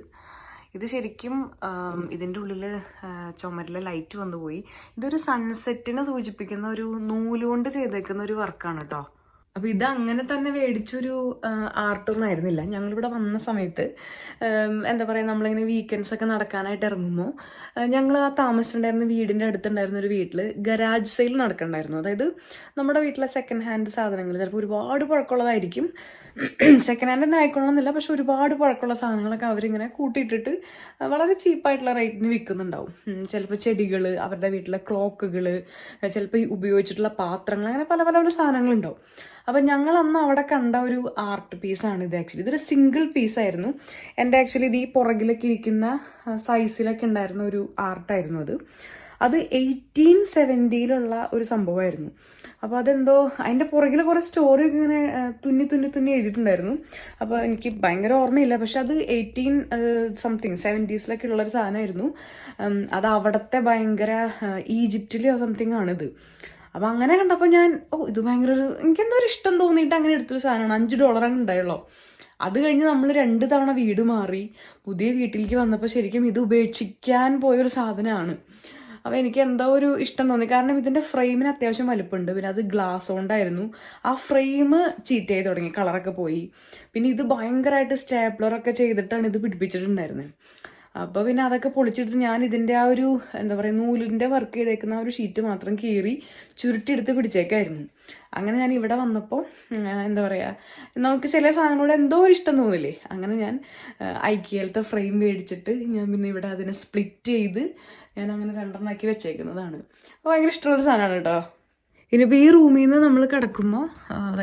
ഇത് ശരിക്കും ഇതിന്റെ ഉള്ളിൽ ചുമരിലെ ലൈറ്റ് വന്നു പോയി ഇതൊരു സൺസെറ്റിനെ സൂചിപ്പിക്കുന്ന ഒരു നൂലുകൊണ്ട് ചെയ്തേക്കുന്ന ഒരു വർക്കാണ് കേട്ടോ അപ്പൊ ഇത് അങ്ങനെ തന്നെ മേടിച്ചൊരു ആർട്ടൊന്നും ആയിരുന്നില്ല ഞങ്ങളിവിടെ വന്ന സമയത്ത് എന്താ പറയാ നമ്മളിങ്ങനെ വീക്കെൻഡ്സ് ഒക്കെ നടക്കാനായിട്ട് ഇറങ്ങുമ്പോൾ ഞങ്ങൾ ആ താമസിച്ചിട്ടുണ്ടായിരുന്ന വീടിന്റെ അടുത്തുണ്ടായിരുന്ന ഒരു വീട്ടിൽ ഗരാജ് സെയിൽ നടക്കണ്ടായിരുന്നു. അതായത് നമ്മുടെ വീട്ടിലെ സെക്കൻഡ് ഹാൻഡ് സാധനങ്ങൾ ചിലപ്പോൾ ഒരുപാട് പഴക്കമുള്ളതായിരിക്കും. സെക്കൻഡ് ഹാൻഡ് തന്നെ ആയിക്കൊള്ളണമെന്നില്ല പക്ഷെ ഒരുപാട് പഴക്കമുള്ള സാധനങ്ങളൊക്കെ അവരിങ്ങനെ കൂട്ടിയിട്ടിട്ട് വളരെ ചീപ്പായിട്ടുള്ള റേറ്റിന് വിൽക്കുന്നുണ്ടാവും. ചിലപ്പോൾ ചെടികൾ അവരുടെ വീട്ടിലെ ക്ലോക്കുകൾ ചിലപ്പോൾ ഉപയോഗിച്ചിട്ടുള്ള പാത്രങ്ങൾ അങ്ങനെ പല പല പല സാധനങ്ങളുണ്ടാവും. അപ്പം ഞങ്ങൾ അന്ന് അവിടെ കണ്ട ഒരു ആർട്ട് പീസാണ് ഇത് ആക്ച്വലി ഇതൊരു സിംഗിൾ പീസായിരുന്നു എന്റെ ആക്ച്വലി ഇത് ഈ പുറകിലൊക്കെ ഇരിക്കുന്ന സൈസിലൊക്കെ ഉണ്ടായിരുന്ന ഒരു ആർട്ടായിരുന്നു അത്. അത് എയ്റ്റീൻ സെവന്റിയിലുള്ള ഒരു സംഭവമായിരുന്നു. അപ്പോൾ അതെന്തോ അതിന്റെ പുറകിൽ കുറേ സ്റ്റോറിയൊക്കെ ഇങ്ങനെ തുന്നി തുന്നി തുന്നി എഴുതിയിട്ടുണ്ടായിരുന്നു. അപ്പോൾ എനിക്ക് ഭയങ്കര ഓർമ്മയില്ല. പക്ഷെ അത് എയ്റ്റീൻ സംതിങ് സെവന്റീസിലൊക്കെ ഉള്ളൊരു സാധനമായിരുന്നു. അത് അവിടുത്തെ ഭയങ്കര ഈജിപ്റ്റിലെയോ സംതിങ് ആണിത്. അപ്പം അങ്ങനെ കണ്ടപ്പോൾ ഞാൻ ഓ ഇത് ഭയങ്കര ഒരു എനിക്കെന്തോ ഒരു ഇഷ്ടം തോന്നിയിട്ട് അങ്ങനെ എടുത്തൊരു സാധനമാണ്. അഞ്ച് ഡോളറാണ് ഉണ്ടായുള്ളൂ. അത് കഴിഞ്ഞ് നമ്മൾ രണ്ട് തവണ വീട് മാറി. പുതിയ വീട്ടിലേക്ക് വന്നപ്പോൾ ശരിക്കും ഇത് ഉപേക്ഷിക്കാൻ പോയൊരു സാധനമാണ്. അപ്പോൾ എനിക്ക് എന്തോ ഒരു ഇഷ്ടം തോന്നി. കാരണം ഇതിന്റെ ഫ്രെയിമിന് അത്യാവശ്യം വലുപ്പമുണ്ട് പിന്നെ അത് ഗ്ലാസ് കൊണ്ടായിരുന്നു. ആ ഫ്രെയിം ചീത്തയായി തുടങ്ങി. കളറൊക്കെ പോയി. പിന്നെ ഇത് ഭയങ്കരമായിട്ട് സ്റ്റേപ്ലറൊക്കെ ചെയ്തിട്ടാണ് ഇത് പിടിപ്പിച്ചിട്ടുണ്ടായിരുന്നത് അപ്പോൾ പിന്നെ അതൊക്കെ പൊളിച്ചെടുത്ത് ഞാൻ ഇതിന്റെ ആ ഒരു എന്താ പറയുക നൂലിന്റെ വർക്ക് ചെയ്തേക്കുന്ന ആ ഒരു ഷീറ്റ് മാത്രം കീറി ചുരുട്ടിയെടുത്ത് പിടിച്ചേക്കായിരുന്നു. അങ്ങനെ ഞാൻ ഇവിടെ വന്നപ്പോൾ എന്താ പറയുക നമുക്ക് ചില സാധനങ്ങളോട് എന്തോ ഒരു ഇഷ്ടം തോന്നില്ലേ? അങ്ങനെ ഞാൻ ഐക്കിയലത്തെ ഫ്രെയിം മേടിച്ചിട്ട് ഞാൻ പിന്നെ ഇവിടെ അതിനെ സ്പ്ലിറ്റ് ചെയ്ത് ഞാൻ അങ്ങനെ രണ്ടെണ്ണാക്കി വെച്ചേക്കുന്നതാണ്. അപ്പോൾ ഭയങ്കര ഇഷ്ടമുള്ള സാധനമാണ് കേട്ടോ. ഇനിയിപ്പോൾ ഈ റൂമിൽ നിന്ന് നമ്മൾ കിടക്കുമ്പോൾ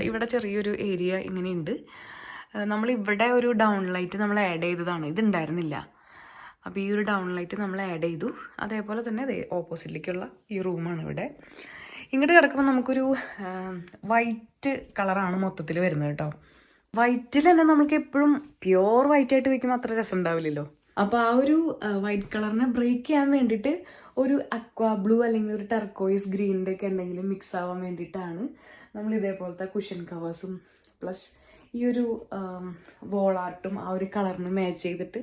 ഇവിടെ ചെറിയൊരു ഏരിയ ഇങ്ങനെയുണ്ട്. നമ്മൾ ഇവിടെ ഒരു ഡൗൺ ലൈറ്റ് നമ്മൾ ആഡ് ചെയ്തതാണ്. ഇത് ഉണ്ടായിരുന്നില്ല. അപ്പോൾ ഈ ഒരു ഡൗൺ ലൈറ്റ് നമ്മൾ ആഡ് ചെയ്തു. അതേപോലെ തന്നെ ഓപ്പോസിറ്റിലേക്കുള്ള ഈ റൂമാണ് ഇവിടെ. ഇങ്ങോട്ട് കിടക്കുമ്പോൾ നമുക്കൊരു വൈറ്റ് കളറാണ് മൊത്തത്തിൽ വരുന്നത് കേട്ടോ വൈറ്റിൽ തന്നെ നമുക്ക് എപ്പോഴും പ്യുവർ വൈറ്റ് ആയിട്ട് വെക്കുമ്പോൾ അത്ര രസം ഉണ്ടാവില്ലല്ലോ. അപ്പോൾ ആ ഒരു വൈറ്റ് കളറിനെ ബ്രേക്ക് ചെയ്യാൻ വേണ്ടിയിട്ട് ഒരു അക്വാ ബ്ലൂ അല്ലെങ്കിൽ ഒരു ടെർക്കോയിസ് ഗ്രീനിന്റെ ഒക്കെ എന്തെങ്കിലും മിക്സ് ആവാൻ വേണ്ടിയിട്ടാണ് നമ്മൾ ഇതേപോലത്തെ കുഷൻ കവേഴ്സും പ്ലസ് ഈ ഒരു വോൾ ആർട്ടും ആ ഒരു കളറിന് മാച്ച് ചെയ്തിട്ട്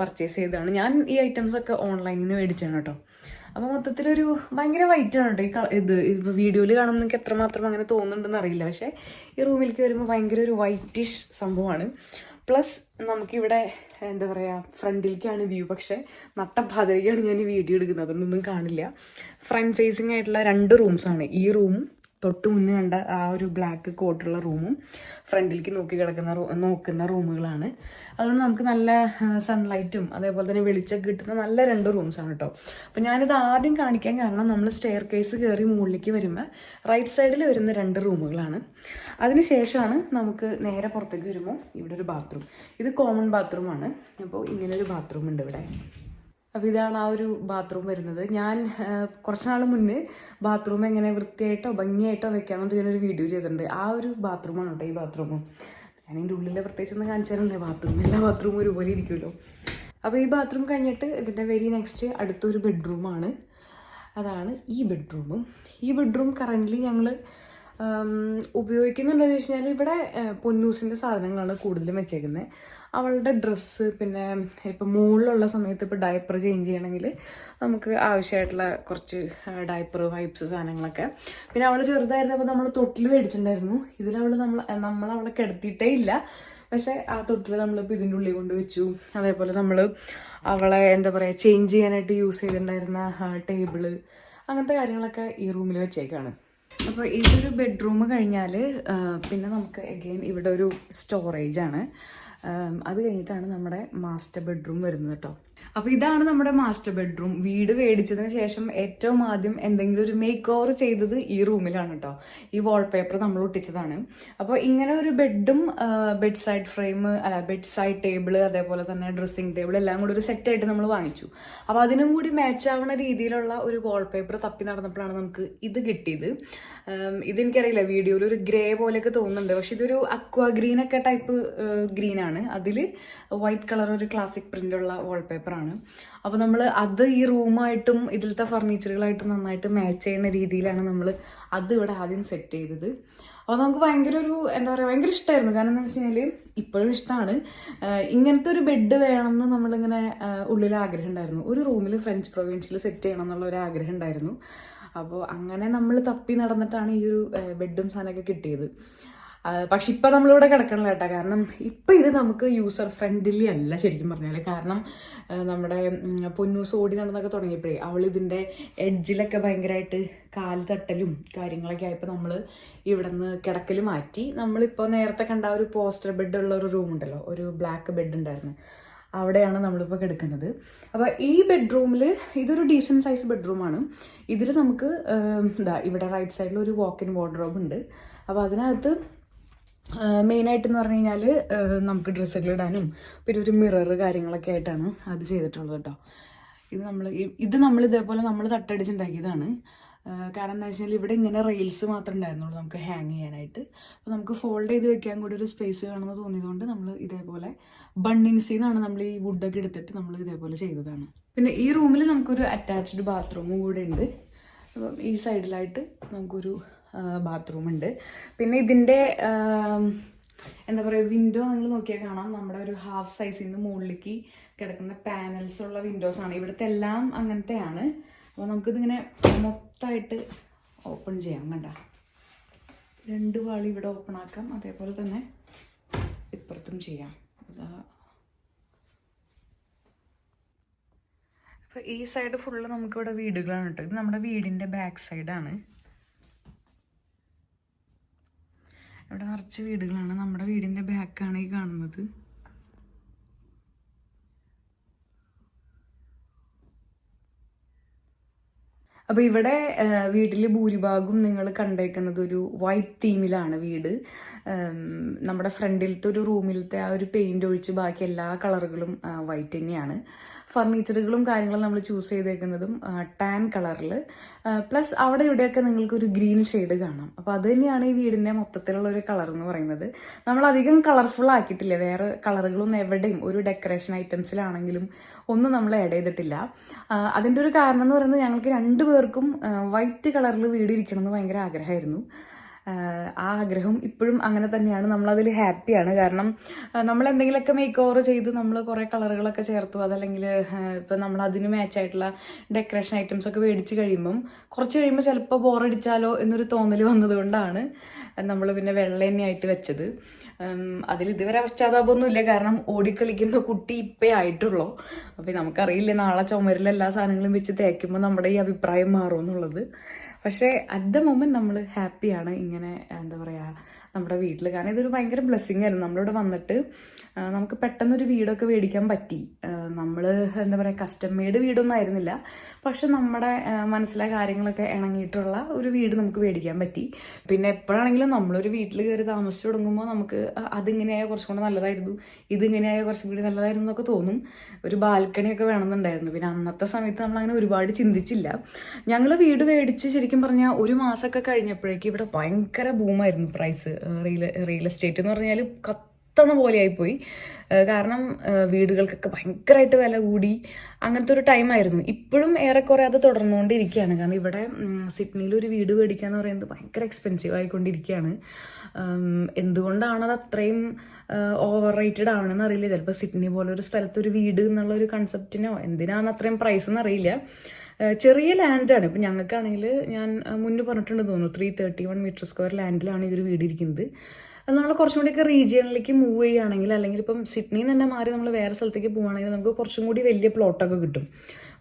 പർച്ചേസ് ചെയ്തതാണ്. ഞാൻ ഈ ഐറ്റംസ് ഒക്കെ ഓൺലൈനിൽ നിന്ന് മേടിച്ചാണ് കേട്ടോ. അപ്പോൾ മൊത്തത്തിലൊരു ഭയങ്കര വൈറ്റ് ആണ് കേട്ടോ ഈ ഇത്. ഇപ്പോൾ വീഡിയോയിൽ കാണുമ്പോൾ എനിക്ക് എത്രമാത്രം അങ്ങനെ തോന്നുന്നുണ്ടെന്ന് അറിയില്ല. പക്ഷേ ഈ റൂമിലേക്ക് വരുമ്പോൾ ഭയങ്കര ഒരു വൈറ്റിഷ് സംഭവമാണ്. പ്ലസ് നമുക്കിവിടെ എന്താ പറയുക ഫ്രണ്ടിലേക്കാണ് വ്യൂ പക്ഷേ നട്ടപ്പാതിരയ്ക്കാണ് ഞാൻ ഈ വീഡിയോ എടുക്കുന്നത്. അതുകൊണ്ടൊന്നും കാണില്ല. ഫ്രണ്ട് ഫേസിങ് ആയിട്ടുള്ള രണ്ട് റൂംസാണ് ഈ റൂമും തൊട്ട് മുന്നേ കണ്ട ആ ഒരു ബ്ലാക്ക് കോട്ടുള്ള റൂമും ഫ്രണ്ടിലേക്ക് നോക്കി കിടക്കുന്ന നോക്കുന്ന റൂമുകളാണ്. അതുകൊണ്ട് നമുക്ക് നല്ല സൺലൈറ്റും അതേപോലെ തന്നെ വെളിച്ചം കിട്ടുന്ന നല്ല രണ്ട് റൂംസാണ് കേട്ടോ അപ്പോൾ ഞാനിത് ആദ്യം കാണിക്കാൻ കാരണം നമ്മൾ സ്റ്റെയർ കേസ് കയറി മുകളിലേക്ക് വരുമ്പോൾ റൈറ്റ് സൈഡിൽ വരുന്ന രണ്ട് റൂമുകളാണ്. അതിന് ശേഷമാണ് നമുക്ക് നേരെ പുറത്തേക്ക് വരുമ്പോൾ ഇവിടെ ഒരു ബാത്റൂം ഇത് കോമൺ ബാത്റൂമാണ് അപ്പോൾ ഇങ്ങനൊരു ബാത്റൂം ഉണ്ട് ഇവിടെ. അപ്പോൾ ഇതാണ് ആ ഒരു ബാത്റൂം വരുന്നത്. ഞാൻ കുറച്ച് നാൾ മുന്നേ ബാത്റൂം എങ്ങനെ വൃത്തിയായിട്ടോ ഭംഗിയായിട്ടോ വെക്കാമെന്നുണ്ട് ഞാനൊരു വീഡിയോ ചെയ്തിട്ടുണ്ട്. ആ ഒരു ബാത്റൂമാണ് കേട്ടോ ഈ ബാത്റൂമും ഞാൻ ഇതിന്റെ ഉള്ളിലെ പ്രത്യേകിച്ച് ഒന്നും കാണിച്ചു തരണ്ടേ ബാത്റൂം എല്ലാ ബാത്റൂമും ഒരുപോലെ ഇരിക്കുമല്ലോ. അപ്പോൾ ഈ ബാത്റൂം കഴിഞ്ഞിട്ട് ഇതിന്റെ വെരി നെക്സ്റ്റ് അടുത്തൊരു ബെഡ്റൂമാണ് അതാണ് ഈ ബെഡ്റൂമും ഈ ബെഡ്റൂം കറന്റ്ലി ഞങ്ങൾ ഉപയോഗിക്കുന്നുണ്ടോ എന്ന് ചോദിച്ചു കഴിഞ്ഞാൽ ഇവിടെ പൊന്നൂസിന്റെ സാധനങ്ങളാണ് കൂടുതലും വെച്ചേക്കുന്നത് അവളുടെ ഡ്രസ്സ് പിന്നെ ഇപ്പം മുകളിലുള്ള സമയത്ത് ഇപ്പോൾ ഡയപ്പർ ചേഞ്ച് ചെയ്യണമെങ്കിൽ നമുക്ക് ആവശ്യമായിട്ടുള്ള കുറച്ച് ഡയപ്പർ വൈപ്സ് സാധനങ്ങളൊക്കെ. പിന്നെ അവൾ ചെറുതായിരുന്നപ്പോൾ നമ്മൾ തൊട്ടിൽ മേടിച്ചിട്ടുണ്ടായിരുന്നു. ഇതിലവൾ നമ്മൾ നമ്മൾ അവളെ കിടത്തിയിട്ടേ ഇല്ല. പക്ഷേ ആ തൊട്ടിൽ നമ്മളിപ്പോൾ ഇതിന്റെ ഉള്ളിൽ കൊണ്ട് വെച്ചു. അതേപോലെ നമ്മൾ അവളെ എന്താ പറയുക ചേഞ്ച് ചെയ്യാനായിട്ട് യൂസ് ചെയ്തിട്ടുണ്ടായിരുന്ന ടേബിൾ അങ്ങനത്തെ കാര്യങ്ങളൊക്കെ ഈ റൂമിൽ വെച്ചേക്കാണ്. അപ്പോൾ ഇതൊരു ബെഡ്റൂം കഴിഞ്ഞാൽ പിന്നെ നമുക്ക് എഗെയിൻ ഇവിടെ ഒരു സ്റ്റോറേജ് ആണ്. ആം, അത് കഴിഞ്ഞിട്ടാണ് നമ്മുടെ മാസ്റ്റർ ബെഡ്റൂം വരുന്നത് കേട്ടോ. അപ്പോൾ ഇതാണ് നമ്മുടെ മാസ്റ്റർ ബെഡ്റൂം വീട് മേടിച്ചതിന് ശേഷം ഏറ്റവും ആദ്യം എന്തെങ്കിലും ഒരു മേക്ക് ഓവർ ചെയ്തത് ഈ റൂമിലാണ് കേട്ടോ ഈ വാൾപേപ്പർ നമ്മൾ ഒട്ടിച്ചതാണ്. അപ്പോൾ ഇങ്ങനെ ഒരു ബെഡും ബെഡ് സൈഡ് ഫ്രെയിം അല്ല ബെഡ് സൈഡ് ടേബിൾ അതേപോലെ തന്നെ ഡ്രസ്സിംഗ് ടേബിൾ എല്ലാം കൂടി ഒരു സെറ്റായിട്ട് നമ്മൾ വാങ്ങിച്ചു. അപ്പോൾ അതിനും കൂടി മാച്ച് ആവുന്ന രീതിയിലുള്ള ഒരു വാൾപേപ്പർ തപ്പി നടന്നപ്പോഴാണ് നമുക്ക് ഇത് കിട്ടിയത്. ഇതെനിക്കറിയില്ല വീഡിയോയിൽ ഒരു ഗ്രേ പോലെയൊക്കെ തോന്നുന്നുണ്ട്. പക്ഷെ ഇതൊരു അക്വാ ഗ്രീൻ ഒക്കെ ടൈപ്പ് ഗ്രീനാണ് അതിൽ വൈറ്റ് കളർ ഒരു ക്ലാസിക് പ്രിന്റ് ഉള്ള വാൾപേപ്പറാണ് അപ്പോൾ നമ്മൾ അത് ഈ റൂമായിട്ടും ഇതിലത്തെ ഫർണിച്ചറുകളായിട്ടും നന്നായിട്ട് മാച്ച് ചെയ്യുന്ന രീതിയിലാണ് നമ്മൾ അത് ഇവിടെ ആദ്യം സെറ്റ് ചെയ്തത്. അപ്പോൾ നമുക്ക് ഭയങ്കര ഒരു എന്താ പറയുക ഭയങ്കര ഇഷ്ടമായിരുന്നു കാരണം എന്താ വെച്ച് കഴിഞ്ഞാൽ ഇപ്പോഴും ഇഷ്ടമാണ് ഇങ്ങനത്തെ ഒരു ബെഡ് വേണമെന്ന് നമ്മളിങ്ങനെ ഉള്ളിൽ ആഗ്രഹം ഉണ്ടായിരുന്നു. ഒരു റൂമിൽ ഫ്രഞ്ച് പ്രൊവിൻഷ്യൽ സെറ്റ് ചെയ്യണം എന്നുള്ള ഒരു ആഗ്രഹം ഉണ്ടായിരുന്നു. അപ്പോൾ അങ്ങനെ നമ്മൾ തപ്പി നടന്നിട്ടാണ് ഈ ഒരു ബെഡും സാധനമൊക്കെ കിട്ടിയത്. പക്ഷെ ഇപ്പം നമ്മളിവിടെ കിടക്കണില്ല കേട്ടോ. കാരണം ഇപ്പം ഇത് നമുക്ക് യൂസർ ഫ്രണ്ട്ലി അല്ല ശരിക്കും പറഞ്ഞാൽ കാരണം നമ്മുടെ പൊന്നൂസ് ഓടി നടന്നൊക്കെ തുടങ്ങിയപ്പോഴേ അവൾ ഇതിന്റെ എഡ്ജിലൊക്കെ ഭയങ്കരമായിട്ട് കാൽ തട്ടലും കാര്യങ്ങളൊക്കെ ആയപ്പോൾ നമ്മൾ ഇവിടെ നിന്ന് കിടക്കൽ മാറ്റി. നമ്മളിപ്പോൾ നേരത്തെ കണ്ട ഒരു പോസ്റ്റർ ബെഡ് ഉള്ള ഒരു റൂം ഉണ്ടല്ലോ ഒരു ബ്ലാക്ക് ബെഡ് ഉണ്ടായിരുന്നു. അവിടെയാണ് നമ്മളിപ്പോൾ കിടക്കുന്നത്. അപ്പോൾ ഈ ബെഡ്റൂമിൽ ഇതൊരു ഡീസന്റ് സൈസ് ബെഡ്റൂമാണ് ഇതിൽ നമുക്ക് എന്താ ഇവിടെ റൈറ്റ് സൈഡിൽ ഒരു വാക്ക് ഇൻ വാർഡ്രോബ് ഉണ്ട്. അപ്പോൾ അതിനകത്ത് മെയിനായിട്ടെന്ന് പറഞ്ഞു കഴിഞ്ഞാൽ നമുക്ക് ഡ്രസ്സുകൾ ഇടാനും പിന്നെ ഒരു മിറർ കാര്യങ്ങളൊക്കെ ആയിട്ടാണ് അത് ചെയ്തിട്ടുള്ളത് കേട്ടോ. ഇത് നമ്മൾ ഇത് നമ്മൾ ഇതേപോലെ നമ്മൾ തട്ടടിച്ചുണ്ടാക്കിയതാണ്. കാരണം എന്താ വെച്ചാൽ ഇവിടെ ഇങ്ങനെ റെയിൽസ് മാത്രമേ ഉണ്ടായിരുന്നുള്ളൂ നമുക്ക് ഹാങ് ചെയ്യാനായിട്ട്. അപ്പോൾ നമുക്ക് ഫോൾഡ് ചെയ്ത് വെക്കാൻ കൂടി ഒരു സ്പേസ് വേണമെന്ന് തോന്നിയതുകൊണ്ട് നമ്മൾ ഇതേപോലെ ബണ്ണിങ്സിൽ നിന്നാണ് നമ്മൾ ഈ വുഡൊക്കെ എടുത്തിട്ട് നമ്മൾ ഇതേപോലെ ചെയ്തതാണ്. പിന്നെ ഈ റൂമിൽ നമുക്കൊരു അറ്റാച്ച്ഡ് ബാത്റൂമും കൂടെ ഉണ്ട്. അപ്പം ഈ സൈഡിലായിട്ട് നമുക്കൊരു ബാത്റൂം ഉണ്ട്. പിന്നെ ഇതിന്റെ എന്താ പറയുക വിൻഡോ നിങ്ങൾ നോക്കിയാൽ കാണാം. നമ്മുടെ ഒരു ഹാഫ് സൈസിൽ നിന്ന് മുകളിലേക്ക് കിടക്കുന്ന പാനൽസ് ഉള്ള വിൻഡോസ് ആണ്. ഇവിടുത്തെ എല്ലാം അങ്ങനത്തെയാണ്. അപ്പോൾ നമുക്കിതിങ്ങനെ മൊത്തമായിട്ട് ഓപ്പൺ ചെയ്യാം. കണ്ട? രണ്ട് പാളി ഇവിടെ ഓപ്പൺ ആക്കാം. അതേപോലെ തന്നെ ഇപ്പുറത്തും ചെയ്യാം. അപ്പോൾ ഈ സൈഡ് ഫുള്ള് നമുക്കിവിടെ വീടുകളാണ് കേട്ടോ. ഇത് നമ്മുടെ വീടിന്റെ ബാക്ക് സൈഡാണ് ഇവിടെ നിറച്ച് വീടുകളാണ് നമ്മുടെ വീടിന്റെ ബാക്കാണ് ഈ കാണുന്നത്. അപ്പോൾ ഇവിടെ വീട്ടിൽ ഭൂരിഭാഗവും നിങ്ങൾ കണ്ടേക്കുന്നത് ഒരു വൈറ്റ് തീമിലാണ് വീട്. നമ്മുടെ ഫ്രണ്ടിലത്തെ ഒരു റൂമിലത്തെ ആ ഒരു പെയിന്റ് ഒഴിച്ച് ബാക്കി എല്ലാ കളറുകളും വൈറ്റ് തന്നെയാണ്. ഫർണിച്ചറുകളും കാര്യങ്ങളും നമ്മൾ ചൂസ് ചെയ്തേക്കുന്നതും ടാൻ കളറിൽ പ്ലസ് അവിടെ ഇവിടെയൊക്കെ നിങ്ങൾക്ക് ഒരു ഗ്രീൻ ഷെയ്ഡ് കാണാം. അപ്പോൾ അത് തന്നെയാണ് ഈ വീടിന്റെ മൊത്തത്തിലുള്ള ഒരു കളർ എന്ന് പറയുന്നത്. നമ്മൾ അധികം കളർഫുൾ ആക്കിയിട്ടില്ല. വേറെ കളറുകളൊന്നും എവിടെയും ഒരു ഡെക്കറേഷൻ ഐറ്റംസിലാണെങ്കിലും ഒന്നും നമ്മൾ ആഡ് ചെയ്തിട്ടില്ല. അതിന്റെ ഒരു കാരണം എന്ന് പറയുന്നത് ഞങ്ങൾക്ക് രണ്ടു പേർക്കും വൈറ്റ് കളറിൽ വീട് ഇരിക്കണം എന്ന് ഭയങ്കര ആഗ്രഹമായിരുന്നു. ആ ആഗ്രഹം ഇപ്പോഴും അങ്ങനെ തന്നെയാണ്. നമ്മളതിൽ ഹാപ്പിയാണ് കാരണം നമ്മൾ എന്തെങ്കിലുമൊക്കെ മേക്ക് ഓവർ ചെയ്ത് നമ്മൾ കുറേ കളറുകളൊക്കെ ചേർത്തു. അതല്ലെങ്കിൽ ഇപ്പം നമ്മൾ അതിന് മാച്ച് ആയിട്ടുള്ള ഡെക്കറേഷൻ ഐറ്റംസ് ഒക്കെ മേടിച്ച് കഴിയുമ്പം കുറച്ച് കഴിയുമ്പോൾ ചിലപ്പോൾ ബോറടിച്ചാലോ എന്നൊരു തോന്നൽ വന്നതുകൊണ്ടാണ് നമ്മൾ പിന്നെ വെള്ള എണ്ണയായിട്ട് വെച്ചത് അതിൽ ഇതുവരെ പശ്ചാത്താപമൊന്നുമില്ല. കാരണം ഓടിക്കളിക്കുന്ന കുട്ടി ഇപ്പേ ആയിട്ടുള്ളൂ. അപ്പം നമുക്കറിയില്ല നാളെ ചുമരിൽ എല്ലാ സാധനങ്ങളും വെച്ച് തേക്കുമ്പോൾ നമ്മുടെ ഈ അഭിപ്രായം മാറും എന്നുള്ളത്. പക്ഷേ അറ്റ് ദ മൊമെന്റ് നമ്മൾ ഹാപ്പിയാണ് ഇങ്ങനെ എന്താ പറയുക നമ്മുടെ വീട്ടിൽ കാരണം ഇതൊരു ഭയങ്കര ബ്ലെസ്സിങ് ആയിരുന്നു. നമ്മളിവിടെ വന്നിട്ട് നമുക്ക് പെട്ടെന്നൊരു വീടൊക്കെ മേടിക്കാൻ പറ്റി. നമ്മൾ എന്താ പറയുക കസ്റ്റം മെയ്ഡ് വീടൊന്നും ആയിരുന്നില്ല. പക്ഷെ നമ്മുടെ മനസ്സിലെ കാര്യങ്ങളൊക്കെ ഇണങ്ങിയിട്ടുള്ള ഒരു വീട് നമുക്ക് മേടിക്കാൻ പറ്റി. പിന്നെ എപ്പോഴാണെങ്കിലും നമ്മളൊരു വീട്ടിൽ കയറി താമസിച്ചു തുടങ്ങുമ്പോൾ നമുക്ക് അതിങ്ങനെയായ കുറച്ചും കൂടെ നല്ലതായിരുന്നു ഇതിങ്ങനെയായ കുറച്ചും കൂടി നല്ലതായിരുന്നു എന്നൊക്കെ തോന്നും. ഒരു ബാൽക്കണിയൊക്കെ വേണമെന്നുണ്ടായിരുന്നു. പിന്നെ അന്നത്തെ സമയത്ത് നമ്മൾ അങ്ങനെ ഒരുപാട് ചിന്തിച്ചില്ല. ഞങ്ങൾ വീട് മേടിച്ച് ശരിക്കും പറഞ്ഞാൽ ഒരു മാസമൊക്കെ കഴിഞ്ഞപ്പോഴേക്കും ഇവിടെ ഭയങ്കര ബൂമായിരുന്നു പ്രൈസ് റിയൽ റിയൽ എസ്റ്റേറ്റ് എന്ന് പറഞ്ഞാൽ കത്തണ പോലെയായിപ്പോയി. കാരണം വീടുകൾക്കൊക്കെ ഭയങ്കരമായിട്ട് വില കൂടി. അങ്ങനത്തെ ഒരു ടൈമായിരുന്നു ഇപ്പോഴും ഏറെക്കുറെ അത് തുടർന്നുകൊണ്ടിരിക്കുകയാണ്. കാരണം ഇവിടെ സിഡ്നിയിൽ ഒരു വീട് മേടിക്കുക എന്ന് പറയുന്നത് ഭയങ്കര എക്സ്പെൻസീവ് ആയിക്കൊണ്ടിരിക്കുകയാണ്. എന്തുകൊണ്ടാണ് അത് അത്രയും ഓവർ റേറ്റഡ് ആവണമെന്ന് അറിയില്ല. ചിലപ്പോൾ സിഡ്നി പോലെ ഒരു സ്ഥലത്ത് ഒരു വീട് എന്നുള്ള ഒരു കൺസെപ്റ്റിനോ എന്തിനാണ് അത്രയും പ്രൈസ് എന്നറിയില്ല ചെറിയ ലാൻഡാണ് ഇപ്പം ഞങ്ങൾക്കാണെങ്കിൽ ഞാൻ മുന്നേ പറഞ്ഞിട്ടുണ്ട് തോന്നുന്നു three thirty one metre square ലാൻഡിലാണ് ഈ ഒരു വീട് ഇരിക്കുന്നത്. നമ്മൾ കുറച്ചും കൂടിയൊക്കെ റീജിയണിലേക്ക് മൂവ് ചെയ്യുകയാണെങ്കിൽ അല്ലെങ്കിൽ ഇപ്പം സിഡ്നിയിൽ തന്നെ മാറി നമ്മൾ വേറെ സ്ഥലത്തേക്ക് പോവുകയാണെങ്കിൽ നമുക്ക് കുറച്ചും കൂടി വലിയ പ്ലോട്ടൊക്കെ കിട്ടും.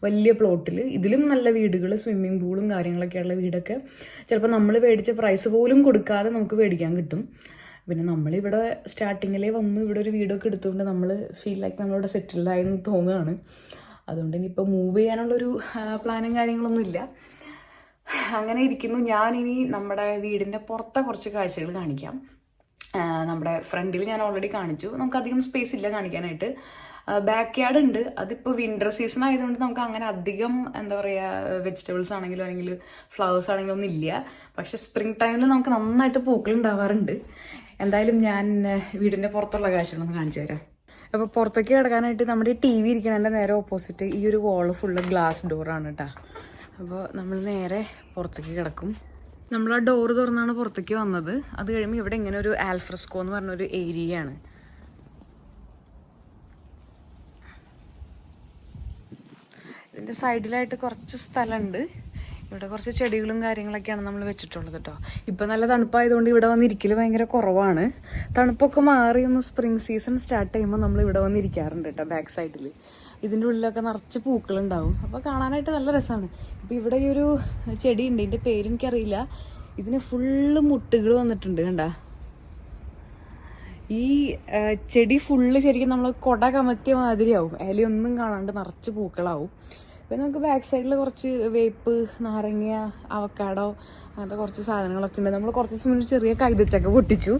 വലിയ പ്ലോട്ടിൽ ഇതിലും നല്ല വീടുകൾ സ്വിമ്മിംഗ് പൂളും കാര്യങ്ങളൊക്കെയുള്ള വീടൊക്കെ ചിലപ്പോൾ നമ്മൾ മേടിച്ച പ്രൈസ് പോലും കൊടുക്കാതെ നമുക്ക് മേടിക്കാൻ കിട്ടും. പിന്നെ നമ്മളിവിടെ സ്റ്റാർട്ടിങ്ങിലേ വന്ന് ഇവിടെ ഒരു വീടൊക്കെ എടുത്തുകൊണ്ട് നമ്മൾ ഫീൽ ലൈക്ക് നമ്മളിവിടെ സെറ്റിൽഡായെന്ന് തോന്നുകയാണ്. അതുകൊണ്ട് ഇനി ഇനിയിപ്പോൾ മൂവ് ചെയ്യാനുള്ളൊരു പ്ലാനും കാര്യങ്ങളൊന്നും ഇല്ല. അങ്ങനെ ഇരിക്കുന്നു. ഞാനിനി നമ്മുടെ വീടിന്റെ പുറത്തെ കുറച്ച് കാഴ്ചകൾ കാണിക്കാം. നമ്മുടെ ഫ്രണ്ടിൽ ഞാൻ ഓൾറെഡി കാണിച്ചു. നമുക്ക് അധികം സ്പേസ് ഇല്ല കാണിക്കാനായിട്ട്. ബാക്ക് യാർഡ് ഉണ്ട്. അതിപ്പോൾ വിന്റർ സീസൺ ആയതുകൊണ്ട് നമുക്ക് അങ്ങനെ അധികം എന്താ പറയുക വെജിറ്റബിൾസ് ആണെങ്കിലും അല്ലെങ്കിൽ ഫ്ലവേഴ്സ് ആണെങ്കിലും ഒന്നും ഇല്ല. പക്ഷേ സ്പ്രിംഗ് ടൈമിൽ നമുക്ക് നന്നായിട്ട് പൂക്കൾ ഉണ്ടാവാറുണ്ട്. എന്തായാലും ഞാൻ വീടിന്റെ പുറത്തുള്ള കാഴ്ചകളൊന്ന് കാണിച്ചു തരാം. അപ്പോൾ പുറത്തേക്ക് കിടക്കാനായിട്ട് നമ്മുടെ ടി വി ഇരിക്കണതിന്റെ നേരെ ഓപ്പോസിറ്റ് ഈ ഒരു വാൾ ഫുള്ള് ഗ്ലാസ് ഡോറാണ് കേട്ടോ അപ്പോൾ നമ്മൾ നേരെ പുറത്തേക്ക് കിടക്കും. നമ്മൾ ആ ഡോറ് തുറന്നാണ് പുറത്തേക്ക് വന്നത്. അത് കഴിയുമ്പോൾ ഇവിടെ ഇങ്ങനെ ഒരു ആൽഫ്രസ്കോ എന്ന് പറഞ്ഞൊരു ഏരിയ ആണ്. ഇതിന്റെ സൈഡിലായിട്ട് കുറച്ച് സ്ഥലമുണ്ട് ഇവിടെ കുറച്ച് ചെടികളും കാര്യങ്ങളൊക്കെയാണ് നമ്മൾ വെച്ചിട്ടുള്ളത് കേട്ടോ ഇപ്പം നല്ല തണുപ്പായതുകൊണ്ട് ഇവിടെ വന്നിരിക്കൽ ഭയങ്കര കുറവാണ്. തണുപ്പൊക്കെ മാറി ഒന്ന് സ്പ്രിംഗ് സീസൺ സ്റ്റാർട്ട് ചെയ്യുമ്പോൾ നമ്മൾ ഇവിടെ വന്നിരിക്കാറുണ്ട് കേട്ടോ ബാക്ക് സൈഡിൽ ഇതിന്റെ ഉള്ളിലൊക്കെ നിറച്ച് പൂക്കളുണ്ടാവും. അപ്പോൾ കാണാനായിട്ട് നല്ല രസമാണ് ഇപ്പം ഇവിടെ ഈ ഒരു ചെടി ഉണ്ട്. ഇതിന്റെ പേരെനിക്കറിയില്ല ഇതിന് ഫുള്ള് മുട്ടുകൾ വന്നിട്ടുണ്ട് കണ്ട. ഈ ചെടി ഫുള്ള് ശരിക്കും നമ്മൾ കൊട കമത്തിയ മാതിരിയാവും. ഇലയൊന്നും കാണാണ്ട് നിറച്ച് പൂക്കളാവും. പിന്നെ നമുക്ക് ബാക്ക് സൈഡിൽ കുറച്ച് വേപ്പ് നാരങ്ങ അവക്കാടോ അങ്ങനത്തെ കുറച്ച് സാധനങ്ങളൊക്കെ ഉണ്ട്. നമ്മൾ കുറച്ച് ദിവസം മുന്നേ ചെറിയ കൈതച്ചക്ക പൊട്ടിച്ചു.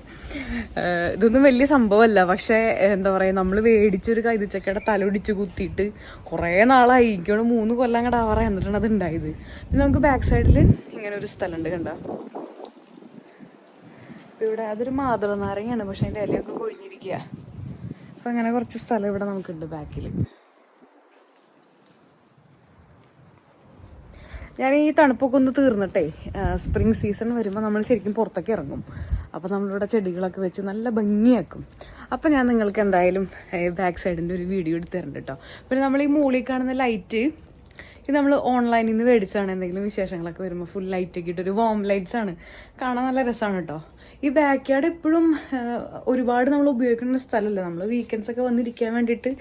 ഇതൊന്നും വലിയ സംഭവമല്ല. പക്ഷേ എന്താ പറയുക നമ്മൾ മേടിച്ചൊരു കൈതച്ചക്കയുടെ തലൊടിച്ച് കുത്തിയിട്ട് കുറേ നാളായി. എനിക്കോട് മൂന്ന് കൊല്ലം കൂടെ ആവാറ എന്നിട്ടാണ് അത് ഉണ്ടായത് പിന്നെ നമുക്ക് ബാക്ക് സൈഡിൽ ഇങ്ങനെ ഒരു സ്ഥലമുണ്ട് കണ്ട? ഇവിടെ അതൊരു മാതള നാരങ്ങയാണ്. പക്ഷെ അതിന്റെ ഇലയൊക്കെ കൊഴിഞ്ഞിരിക്കുക അപ്പം അങ്ങനെ കുറച്ച് സ്ഥലം ഇവിടെ നമുക്കുണ്ട് ബാക്കിൽ ഞാൻ ഈ തണുപ്പൊക്കെ ഒന്ന് തീർന്നിട്ടേ സ്പ്രിംഗ് സീസൺ വരുമ്പോൾ നമ്മൾ ശരിക്കും പുറത്തൊക്കെ ഇറങ്ങും. അപ്പോൾ നമ്മളിവിടെ ചെടികളൊക്കെ വെച്ച് നല്ല ഭംഗിയാക്കും. അപ്പോൾ ഞാൻ നിങ്ങൾക്ക് എന്തായാലും ബാക്ക് സൈഡിന്റെ ഒരു വീഡിയോ എടുത്ത് തരുന്നുണ്ട് കേട്ടോ പിന്നെ നമ്മൾ ഈ മൂളിൽ കാണുന്ന ലൈറ്റ് ഇത് നമ്മൾ ഓൺലൈനിൽ നിന്ന് മേടിച്ചാണ് എന്തെങ്കിലും വിശേഷങ്ങളൊക്കെ വരുമ്പോൾ ഫുൾ ലൈറ്റ് ഒക്കെ ഇട്ടൊരു വോം ലൈറ്റ്സ് ആണ്. കാണാൻ നല്ല രസമാണ് കേട്ടോ ഈ ബാക്ക് യാർഡ് എപ്പോഴും ഒരുപാട് നമ്മൾ ഉപയോഗിക്കുന്ന സ്ഥലമല്ല? നമ്മൾ വീക്കെൻഡ്സ് ഒക്കെ വന്നിരിക്കാൻ വേണ്ടിയിട്ട്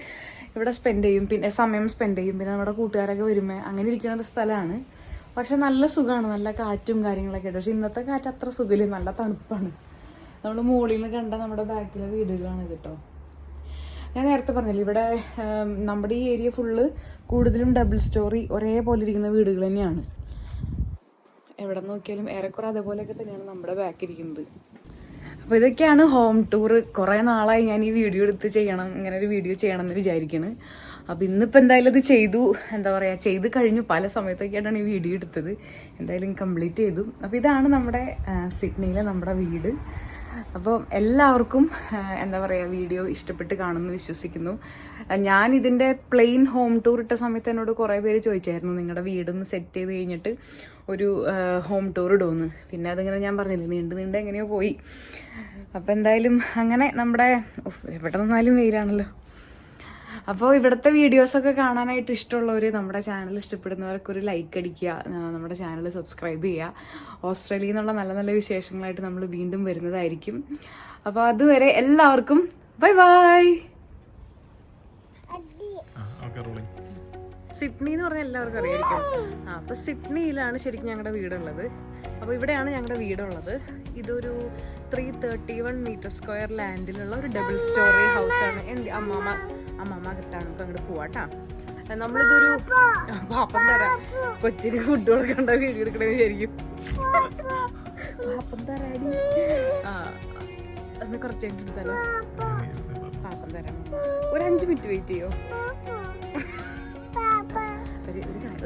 ഇവിടെ സ്പെൻഡ് ചെയ്യും. പിന്നെ സമയം സ്പെൻഡ് ചെയ്യും. പിന്നെ നമ്മുടെ കൂട്ടുകാരൊക്കെ വരുമ്പോൾ അങ്ങനെ ഇരിക്കുന്ന ഒരു സ്ഥലമാണ്. പക്ഷെ നല്ല സുഖമാണ് നല്ല കാറ്റും കാര്യങ്ങളൊക്കെ ഉണ്ട്. പക്ഷെ ഇന്നത്തെ കാറ്റ് അത്ര സുഖമില്ല നല്ല തണുപ്പാണ്. നമ്മൾ മുകളിൽ നിന്ന് കണ്ട നമ്മുടെ ബാക്കിലെ വീടുകളാണ് കേട്ടോ ഞാൻ നേരത്തെ പറഞ്ഞില്ല ഇവിടെ നമ്മുടെ ഈ ഏരിയ ഫുള്ള് കൂടുതലും ഡബിൾ സ്റ്റോറി ഒരേപോലെ ഇരിക്കുന്ന വീടുകൾ തന്നെയാണ്. എവിടെ നോക്കിയാലും ഏറെക്കുറെ അതേപോലെയൊക്കെ തന്നെയാണ് നമ്മുടെ ബാക്ക് ഇരിക്കുന്നത്. അപ്പോൾ ഇതൊക്കെയാണ് ഹോം ടൂർ കുറേ നാളായി ഞാൻ ഈ വീഡിയോ എടുത്ത് ചെയ്യണം ഇങ്ങനെ ഒരു വീഡിയോ ചെയ്യണം എന്ന് വിചാരിക്കണ്. അപ്പോൾ ഇന്നിപ്പോൾ എന്തായാലും ഇത് ചെയ്തു. എന്താ പറയുക ചെയ്ത് കഴിഞ്ഞു. പല സമയത്തൊക്കെയായിട്ടാണ് ഈ വീഡിയോ എടുത്തത്. എന്തായാലും കംപ്ലീറ്റ് ചെയ്തു. അപ്പോൾ ഇതാണ് നമ്മുടെ സിഡ്നിയിലെ നമ്മുടെ വീട്. അപ്പോൾ എല്ലാവർക്കും എന്താ പറയുക വീഡിയോ ഇഷ്ടപ്പെട്ട് കാണുമെന്ന് വിശ്വസിക്കുന്നു. ഞാൻ ഇതിന്റെ പ്ലെയിൻ ഹോം ടൂർ ഇട്ട സമയത്ത് എന്നോട് കുറേ പേര് ചോദിച്ചായിരുന്നു നിങ്ങളുടെ വീടൊന്ന് സെറ്റ് ചെയ്ത് കഴിഞ്ഞിട്ട് ഒരു ഹോം ടൂർ ഇടുമെന്ന് പിന്നെ അതിങ്ങനെ ഞാൻ പറഞ്ഞില്ല നീണ്ട് നീണ്ട് എങ്ങനെയോ പോയി. അപ്പോൾ എന്തായാലും അങ്ങനെ നമ്മുടെ എവിടെ നിന്നാലും വെയിലാണല്ലോ. അപ്പോൾ ഇവിടുത്തെ വീഡിയോസൊക്കെ കാണാനായിട്ട് ഇഷ്ടമുള്ളവർ നമ്മുടെ ചാനൽ ഇഷ്ടപ്പെടുന്നവർക്ക് ഒരു ലൈക്ക് അടിക്കുക നമ്മുടെ ചാനൽ സബ്സ്ക്രൈബ് ചെയ്യുക. ഓസ്ട്രേലിയയിൽ നിന്നുള്ള നല്ല നല്ല വിശേഷങ്ങളായിട്ട് നമ്മൾ വീണ്ടും വരുന്നതായിരിക്കും. അപ്പോൾ അതുവരെ എല്ലാവർക്കും ബൈ ബൈ റോളിംഗ് സിഡ്നി എന്ന് പറഞ്ഞാൽ എല്ലാവർക്കും അറിയായിരിക്കും. ആ അപ്പോൾ സിഡ്നിയിലാണ് ശരിക്കും ഞങ്ങളുടെ വീടുള്ളത്. അപ്പോൾ ഇവിടെയാണ് ഞങ്ങളുടെ വീടുള്ളത്. ഇതൊരു three thirty one metre square ലാൻഡിലുള്ള ഒരു ഡബിൾ സ്റ്റോറി ഹൗസാണ് എന്റെ അമ്മാമ്മ അമ്മാമ അകത്താണ് നമുക്ക് അങ്ങോട്ട് പോവാട്ടാ നമ്മളിതൊരു പാപ്പം തരാം. കൊച്ചിന് ഫുഡ് കൊടുക്കണ്ട വീട് എടുക്കണേ വിചാരിക്കും. പാപ്പം തരാടി. ആ ഒന്ന് കുറച്ച് കഴിഞ്ഞിട്ട് എടുത്താലോ? പാപ്പം തരാം. ഒരു അഞ്ച് മിനിറ്റ് വെയിറ്റ് ചെയ്യോ?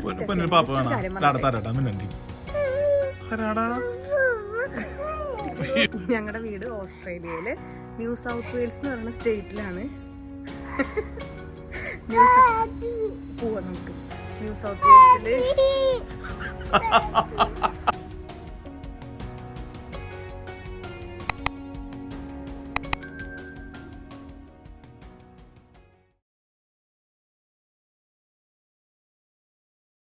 പൊന്നു പാപ്പ. വേണം ആരാടാ ഞങ്ങളുടെ വീട് ഓസ്ട്രേലിയയിൽ ന്യൂ സൗത്ത് വെയിൽസ് എന്ന് പറയുന്ന സ്റ്റേറ്റിലാണ് പോവാം നമുക്ക് ന്യൂ സൗത്ത് വെയിൽസിൽ